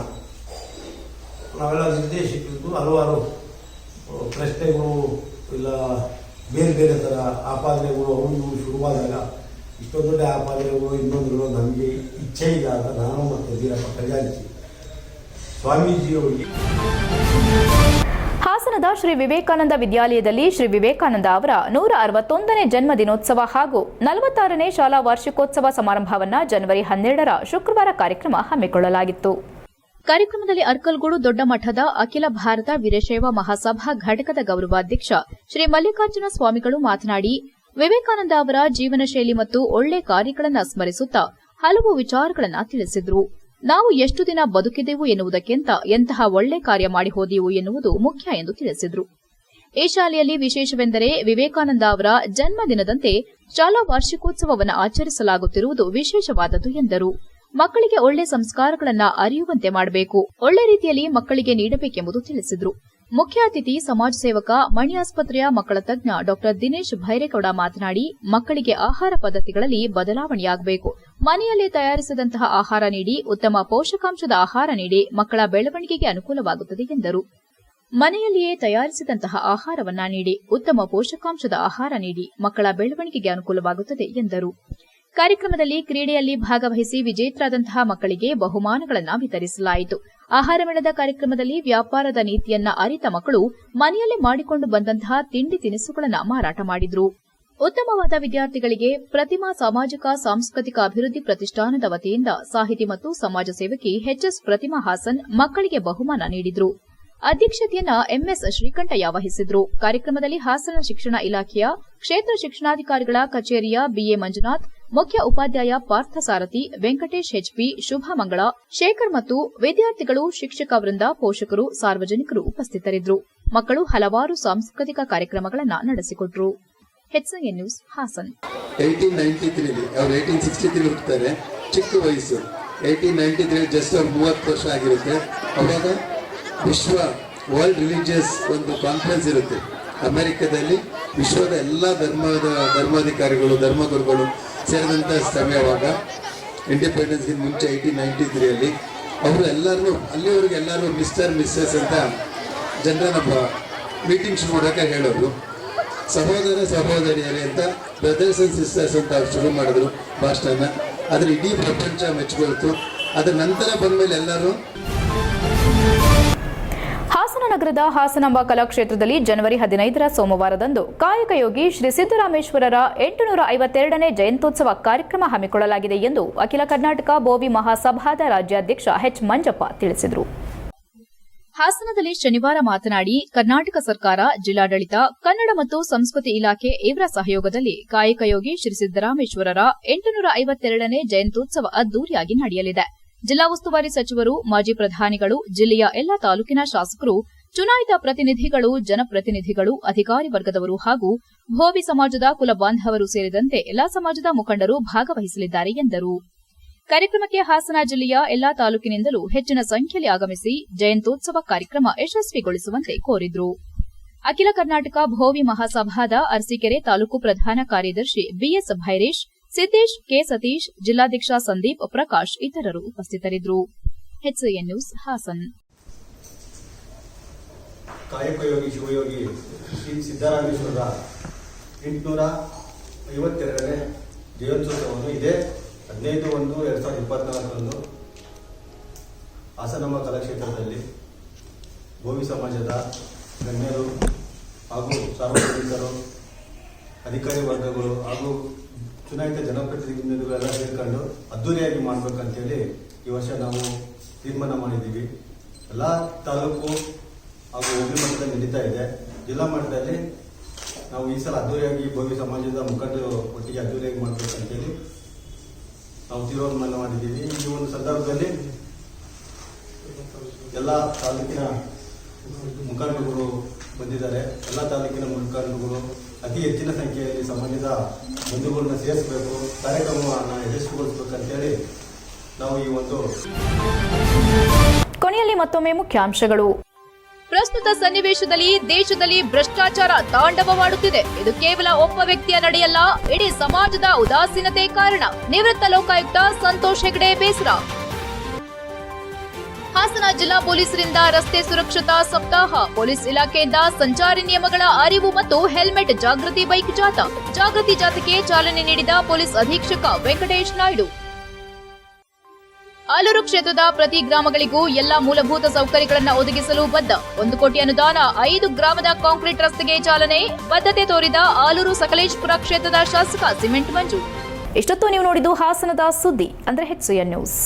ನಾವೆಲ್ಲ ನಿರ್ದೇಶಕರಿದ್ದು ಹಲವಾರು ಪ್ರಶ್ನೆಗಳು, ಇಲ್ಲ, ಬೇರೆ ಬೇರೆ ಥರ ಆಪಾದನೆಗಳು ಅವನು ಶುರುವಾದಾಗ ಇಷ್ಟೊಂದು ದೊಡ್ಡ ಆಪಾದನೆಗಳು ಇನ್ನೊಂದು ನಮಗೆ ಇಚ್ಛೆ ಇಲ್ಲ ಅಂತ ನಾನು ಮತ್ತು ವೀರಪ್ಪ ಖಜಾಂಚಿ ಸ್ವಾಮೀಜಿಯವರಿಗೆ ಹಾಸನದ ಶ್ರೀ ವಿವೇಕಾನಂದ ವಿದ್ಯಾಲಯದಲ್ಲಿ ಶ್ರೀ ವಿವೇಕಾನಂದ ಅವರ ನೂರ ಅರವತ್ತೊಂದನೇ ಜನ್ಮ ದಿನೋತ್ಸವ ಹಾಗೂ ನಲವತ್ತಾರನೇ ಶಾಲಾ ವಾರ್ಷಿಕೋತ್ಸವ ಸಮಾರಂಭವನ್ನು ಜನವರಿ ಹನ್ನೆರಡರ ಶುಕ್ರವಾರ ಕಾರ್ಯಕ್ರಮ ಹಮ್ಮಿಕೊಳ್ಳಲಾಗಿತ್ತು. ಕಾರ್ಯಕ್ರಮದಲ್ಲಿ ಅರ್ಕಲ್ಗೂಡು ದೊಡ್ಡ ಮಠದ ಅಖಿಲ ಭಾರತ ವೀರಶೈವ ಮಹಾಸಭಾ ಘಟಕದ ಗೌರವಾಧ್ಯಕ್ಷ ಶ್ರೀ ಮಲ್ಲಿಕಾರ್ಜುನ ಸ್ವಾಮಿಗಳು ಮಾತನಾಡಿ, ವಿವೇಕಾನಂದ ಅವರ ಜೀವನ ಶೈಲಿ ಮತ್ತು ಒಳ್ಳೆ ಕಾರ್ಯಗಳನ್ನು ಸ್ಮರಿಸುತ್ತಾ ಹಲವು ವಿಚಾರಗಳನ್ನು ತಿಳಿಸಿದ್ರು. ನಾವು ಎಷ್ಟು ದಿನ ಬದುಕಿದೆವು ಎನ್ನುವುದಕ್ಕಿಂತ ಎಂತಹ ಒಳ್ಳೆ ಕಾರ್ಯ ಮಾಡಿ ಹೋದೆವು ಎನ್ನುವುದು ಮುಖ್ಯ ಎಂದು ತಿಳಿಸಿದರು. ಈ ಶಾಲೆಯಲ್ಲಿ ವಿಶೇಷವೆಂದರೆ ವಿವೇಕಾನಂದ ಅವರ ಜನ್ಮದಿನದಂತೆ ಶಾಲಾ ವಾರ್ಷಿಕೋತ್ಸವವನ್ನು ಆಚರಿಸಲಾಗುತ್ತಿರುವುದು ವಿಶೇಷವಾದದ್ದು ಎಂದರು. ಮಕ್ಕಳಿಗೆ ಒಳ್ಳೆ ಸಂಸ್ಕಾರಗಳನ್ನು ಅರಿಯುವಂತೆ ಮಾಡಬೇಕು. ಒಳ್ಳೆ ರೀತಿಯಲ್ಲಿ ಮಕ್ಕಳಿಗೆ ನೀಡಬೇಕೆಂಬುದು ತಿಳಿಸಿದ್ರು. ಮುಖ್ಯ ಅತಿಥಿ ಸಮಾಜ ಸೇವಕ ಮಣಿ ಆಸ್ಪತ್ರೆಯ ಮಕ್ಕಳ ತಜ್ಞ ಡಾ. ದಿನೇಶ್ ಭೈರೇಗೌಡ ಮಾತನಾಡಿ, ಮಕ್ಕಳಿಗೆ ಆಹಾರ ಪದ್ಧತಿಗಳಲ್ಲಿ ಬದಲಾವಣೆಯಾಗಬೇಕು. ಮನೆಯಲ್ಲೇ ತಯಾರಿಸಿದಂತಹ ಆಹಾರ ನೀಡಿ, ಉತ್ತಮ ಪೋಷಕಾಂಶದ ಆಹಾರ ನೀಡಿ ಮಕ್ಕಳ ಬೆಳವಣಿಗೆಗೆ ಅನುಕೂಲವಾಗುತ್ತದೆ ಎಂದರು. ಮನೆಯಲ್ಲಿಯೇ ತಯಾರಿಸಿದಂತಹ ಆಹಾರವನ್ನ ನೀಡಿ, ಉತ್ತಮ ಪೋಷಕಾಂಶದ ಆಹಾರ ನೀಡಿ ಮಕ್ಕಳ ಬೆಳವಣಿಗೆಗೆ ಅನುಕೂಲವಾಗುತ್ತದೆ ಎಂದರು. ಕಾರ್ಯಕ್ರಮದಲ್ಲಿ ಕ್ರೀಡೆಯಲ್ಲಿ ಭಾಗವಹಿಸಿ ವಿಜೇತರಾದಂತಹ ಮಕ್ಕಳಿಗೆ ಬಹುಮಾನಗಳನ್ನು ವಿತರಿಸಲಾಯಿತು. ಆಹಾರ ಮೇಳದ ಕಾರ್ಯಕ್ರಮದಲ್ಲಿ ವ್ಯಾಪಾರದ ನೀತಿಯನ್ನ ಅರಿತ ಮಕ್ಕಳು ಮನೆಯಲ್ಲೇ ಮಾಡಿಕೊಂಡು ಬಂದಂತಹ ತಿಂಡಿ ತಿನಿಸುಗಳನ್ನು ಮಾರಾಟ ಮಾಡಿದ್ರು. ಉತ್ತಮವಾದ ವಿದ್ಯಾರ್ಥಿಗಳಿಗೆ ಪ್ರತಿಮಾ ಸಾಮಾಜಿಕ, ಸಾಂಸ್ಕೃತಿಕ ಅಭಿವೃದ್ಧಿ ಪ್ರತಿಷ್ಠಾನದ ವತಿಯಿಂದ ಸಾಹಿತಿ ಮತ್ತು ಸಮಾಜ ಸೇವಕಿ ಎಚ್ಎಸ್ ಪ್ರತಿಮಾ ಹಾಸನ್ ಮಕ್ಕಳಿಗೆ ಬಹುಮಾನ ನೀಡಿದ್ರು. ಅಧ್ಯಕ್ಷತೆಯನ್ನ ಎಂಎಸ್ ಶ್ರೀಕಂಠಯ್ಯ ವಹಿಸಿದ್ರು. ಕಾರ್ಯಕ್ರಮದಲ್ಲಿ ಹಾಸನ ಶಿಕ್ಷಣ ಇಲಾಖೆಯ ಕ್ಷೇತ್ರ ಶಿಕ್ಷಣಾಧಿಕಾರಿಗಳ ಕಚೇರಿಯ ಬಿಎ ಮಂಜುನಾಥ್ ಮುಖ್ಯ ಉಪಾಧ್ಯಾಯ ಪಾರ್ಥಸಾರಥಿ ವೆಂಕಟೇಶ್ ಹೆಚ್ಪಿ ಶುಭಮಂಗಳ ಶೇಖರ್ ಮತ್ತು ವಿದ್ಯಾರ್ಥಿಗಳು, ಶಿಕ್ಷಕ ವೃಂದ, ಪೋಷಕರು, ಸಾರ್ವಜನಿಕರು ಉಪಸ್ಥಿತರಿದ್ದರು. ಮಕ್ಕಳು ಹಲವಾರು ಸಾಂಸ್ಕೃತಿಕ ಕಾರ್ಯಕ್ರಮಗಳನ್ನು ನಡೆಸಿಕೊಟ್ರು. ನ್ಯೂಸ್, ಹಾಸನ್. ಚಿಕ್ಕ ವಯಸ್ಸು. ಏಯ್ಟೀನ್ ನೈನ್ಟಿ ತ್ರೀ ಜಸ್ಟ್ ಅವ್ರು ಮೂವತ್ತು ವರ್ಷ ಆಗಿರುತ್ತೆ. ಅವಾಗ ವಿಶ್ವ ವರ್ಲ್ಡ್ ರಿಲಿಜಿಯಸ್ ಒಂದು ಕಾನ್ಫರೆನ್ಸ್ ಇರುತ್ತೆ. ಅಮೆರಿಕದಲ್ಲಿ ವಿಶ್ವದ ಎಲ್ಲ ಧರ್ಮದ ಧರ್ಮಾಧಿಕಾರಿಗಳು, ಧರ್ಮಗುರುಗಳು ಸೇರಿದಂಥ ಸಮಯವಾಗ ಇಂಡಿಪೆಂಡೆನ್ಸ್ಗಿಂತ ಮುಂಚೆ ಏಯ್ಟೀನ್ ನೈನ್ಟಿ ತ್ರೀಯಲ್ಲಿ ಅವರು ಎಲ್ಲರನ್ನೂ ಅಲ್ಲಿವರೆಗೆ ಎಲ್ಲರೂ ಮಿಸ್ಟರ್, ಮಿಸ್ಸಸ್ ಅಂತ ಜನರನ್ನ ಮೀಟಿಂಗ್ಸ್ ಮಾಡೋಕೆ ಹೇಳೋರು ಸಹೋದರ, ಸಹೋದರಿಯರೇ ಅಂತ ಬ್ರದರ್ಸ್ ಅಂಡ್ ಸಿಸ್ಟರ್ಸ್ ಅಂತ ಶುರು ಮಾಡಿದ್ರು ಭಾಷಣ ಅದ್ರ ಇಡೀ ಪ್ರಪಂಚ ಮೆಚ್ಕೊಳ್ತು ಅದ್ರ ನಂತರ ಬಂದ್ಮೇಲೆ ಎಲ್ಲರೂ ಹಾಸನ ನಗರದ ಹಾಸನಾಂಬ ಕಲಾಕ್ಷೇತ್ರದಲ್ಲಿ ಜನವರಿ ಹದಿನೈದರ ಸೋಮವಾರದಂದು ಕಾಯಕಯೋಗಿ ಶ್ರೀ ಸಿದ್ದರಾಮೇಶ್ವರರ ಎಂಟುನೂರ ಐವತ್ತೆರಡನೇ ಜಯಂತ್ಯೋತ್ಸವ ಕಾರ್ಯಕ್ರಮ ಹಮ್ಮಿಕೊಳ್ಳಲಾಗಿದೆ ಎಂದು ಅಖಿಲ ಕರ್ನಾಟಕ ಬೋವಿ ಮಹಾಸಭಾದ ರಾಜ್ಯಾಧ್ಯಕ್ಷ ಎಚ್ ಮಂಜಪ್ಪ ತಿಳಿಸಿದರು. ಹಾಸನದಲ್ಲಿ ಶನಿವಾರ ಮಾತನಾಡಿ, ಕರ್ನಾಟಕ ಸರ್ಕಾರ, ಜಿಲ್ಲಾಡಳಿತ, ಕನ್ನಡ ಮತ್ತು ಸಂಸ್ಕೃತಿ ಇಲಾಖೆ ಇವರ ಸಹಯೋಗದಲ್ಲಿ ಕಾಯಕಯೋಗಿ ಶ್ರೀ ಸಿದ್ದರಾಮೇಶ್ವರರ ಎಂಟುನೂರ ಐವತ್ತೆರಡನೇ ಜಯಂತ್ಯೋತ್ಸವ ಅದ್ದೂರಿಯಾಗಿ ನಡೆಯಲಿದೆ. ಜಿಲ್ಲಾ ಉಸ್ತುವಾರಿ ಸಚಿವರು, ಮಾಜಿ ಪ್ರಧಾನಿಗಳು, ಜಿಲ್ಲೆಯ ಎಲ್ಲಾ ತಾಲೂಕಿನ ಶಾಸಕರು, ಚುನಾಯಿತ ಪ್ರತಿನಿಧಿಗಳು, ಜನಪ್ರತಿನಿಧಿಗಳು, ಅಧಿಕಾರಿ ವರ್ಗದವರು ಹಾಗೂ ಭೋವಿ ಸಮಾಜದ ಕುಲ ಬಾಂಧವರು ಸೇರಿದಂತೆ ಎಲ್ಲಾ ಸಮಾಜದ ಮುಖಂಡರು ಭಾಗವಹಿಸಲಿದ್ದಾರೆ ಎಂದರು. ಕಾರ್ಯಕ್ರಮಕ್ಕೆ ಹಾಸನ ಜಿಲ್ಲೆಯ ಎಲ್ಲಾ ತಾಲೂಕಿನಿಂದಲೂ ಹೆಚ್ಚಿನ ಸಂಖ್ಯೆಯಲ್ಲಿ ಆಗಮಿಸಿ ಜಯಂತ್ಯೋತ್ಸವ ಕಾರ್ಯಕ್ರಮ ಯಶಸ್ವಿಗೊಳಿಸುವಂತೆ ಕೋರಿದರು. ಅಖಿಲ ಕರ್ನಾಟಕ ಭೋವಿ ಮಹಾಸಭಾದ ಅರಸೀಕೆರೆ ತಾಲೂಕು ಪ್ರಧಾನ ಕಾರ್ಯದರ್ಶಿ B S Bhairesh Siddesh, K Satish, ಜಿಲ್ಲಾಧ್ಯಕ್ಷ ಸಂದೀಪ್ ಪ್ರಕಾಶ್ ಇತರರು ಉಪಸ್ಥಿತರಿದ್ದರು. N news, Hassan. ಕಾಯಕಯೋಗಿ Shivayogi Shri ಸಿದ್ದರಾಮೇಶ್ವರರ ಎಂಟುನೂರ ಐವತ್ತೆರಡನೇ ಜಯೋತ್ಸವವನ್ನು ಇದೇ ಹದಿನೈದು ಒಂದು ಎರಡು ಸಾವಿರದ ಇಪ್ಪತ್ನಾಲ್ಕರಂದು ಹಾಸನಮ್ಮ ಕಲಾಕ್ಷೇತ್ರದಲ್ಲಿ ಗೋವಿ ಸಮಾಜದ ಗಣ್ಯರು ಹಾಗೂ ಸಾರ್ವಜನಿಕರು, ಅಧಿಕಾರಿ ವರ್ಗಗಳು ಹಾಗೂ ಚುನಾಯಿತ ಜನಪ್ರತಿನಿಧಿಗಳೆಲ್ಲ ಸೇರ್ಕೊಂಡು ಅದ್ದೂರಿಯಾಗಿ ಮಾಡಬೇಕಂತೇಳಿ ಈ ವರ್ಷ ನಾವು ತೀರ್ಮಾನ ಮಾಡಿದ್ದೀವಿ. ಎಲ್ಲ ತಾಲೂಕು ಹಾಗೂ ಹೋಬಳಿ ಮಟ್ಟದಲ್ಲಿ ನಡೀತಾ ಇದೆ. ಜಿಲ್ಲಾ ಮಟ್ಟದಲ್ಲಿ ನಾವು ಈ ಸಲ ಅದ್ದೂರಿಯಾಗಿ ಭವ್ಯ ಸಮಾಜದ ಮುಖಂಡರು ಒಟ್ಟಿಗೆ ಅದ್ದೂರಿಯಾಗಿ ಮಾಡಬೇಕಂತೇಳಿ ನಾವು ತೀರ್ಮಾನ ಮಾಡಿದ್ದೀವಿ. ಈ ಒಂದು ಸಂದರ್ಭದಲ್ಲಿ ಎಲ್ಲ ತಾಲೂಕಿನ ಮುಖಂಡರುಗಳು ಬಂದಿದ್ದಾರೆ. ಎಲ್ಲ ತಾಲೂಕಿನ ಮುಖಂಡರುಗಳು ಅತಿ ಹೆಚ್ಚಿನ ಸಂಖ್ಯೆಯಲ್ಲಿ ಸಂಬಂಧಿತ ಬಂಧುಗಳನ್ನ ಸೇರಿಸಬೇಕು ಕಾರ್ಯಕ್ರಮವನ್ನು ಯಶಸ್ವಿಗೊಳಿಸಬೇಕಂತೇಳಿ ನಾವು ಈ ಒಂದು ಕೊನೆಯಲ್ಲಿ ಮತ್ತೊಮ್ಮೆ ಮುಖ್ಯಾಂಶಗಳು. ಪ್ರಸ್ತುತ ಸನ್ನಿವೇಶದಲ್ಲಿ ದೇಶದಲ್ಲಿ ಭ್ರಷ್ಟಾಚಾರ ತಾಂಡವವಾಡುತ್ತಿದೆ. ಇದು ಕೇವಲ ಒಬ್ಬ ವ್ಯಕ್ತಿಯ ನಡೆಯಲ್ಲ ಇಡೀ ಸಮಾಜದ ಉದಾಸೀನತೆ ಕಾರಣ. ನಿವೃತ್ತ ಲೋಕಾಯುಕ್ತ ಸಂತೋಷ್ ಹೆಗಡೆ ಬೇಸರ. ಹಾಸನ ಜಿಲ್ಲಾ ಪೊಲೀಸರಿಂದ ರಸ್ತೆ ಸುರಕ್ಷತಾ ಸಪ್ತಾಹ. ಪೊಲೀಸ್ ಇಲಾಖೆಯಿಂದ ಸಂಚಾರಿ ನಿಯಮಗಳ ಅರಿವು ಮತ್ತು ಹೆಲ್ಮೆಟ್ ಜಾಗೃತಿ ಬೈಕ್ ಜಾಥಾ. ಜಾಗೃತಿ ಜಾಥಾಕ್ಕೆ ಚಾಲನೆ ನೀಡಿದ ಪೊಲೀಸ್ ಅಧೀಕ್ಷಕ ವೆಂಕಟೇಶ್ ನಾಯ್ಡು. ಆಲೂರು ಕ್ಷೇತ್ರದ ಪ್ರತಿ ಗ್ರಾಮಗಳಿಗೂ ಎಲ್ಲಾ ಮೂಲಭೂತ ಸೌಕರ್ಯಗಳನ್ನು ಒದಗಿಸಲು ಬದ್ಧ. ಒಂದು ಕೋಟಿ ಅನುದಾನ, ಐದು ಗ್ರಾಮದ ಕಾಂಕ್ರೀಟ್ ರಸ್ತೆಗೆ ಚಾಲನೆ, ಬದ್ಧತೆ ತೋರಿದ ಆಲೂರು ಸಕಲೇಶ್ಪುರ ಕ್ಷೇತ್ರದ ಶಾಸಕ ಸಿಮೆಂಟ್ ಮಂಜು. ಇಷ್ಟೊತ್ತು ನೀವು ನೋಡಿದ್ದು ಹಾಸನದ ಸುದ್ದಿ, ಅಂದ್ರೆ ಹೆಚ್ಚು ನ್ಯೂಸ್.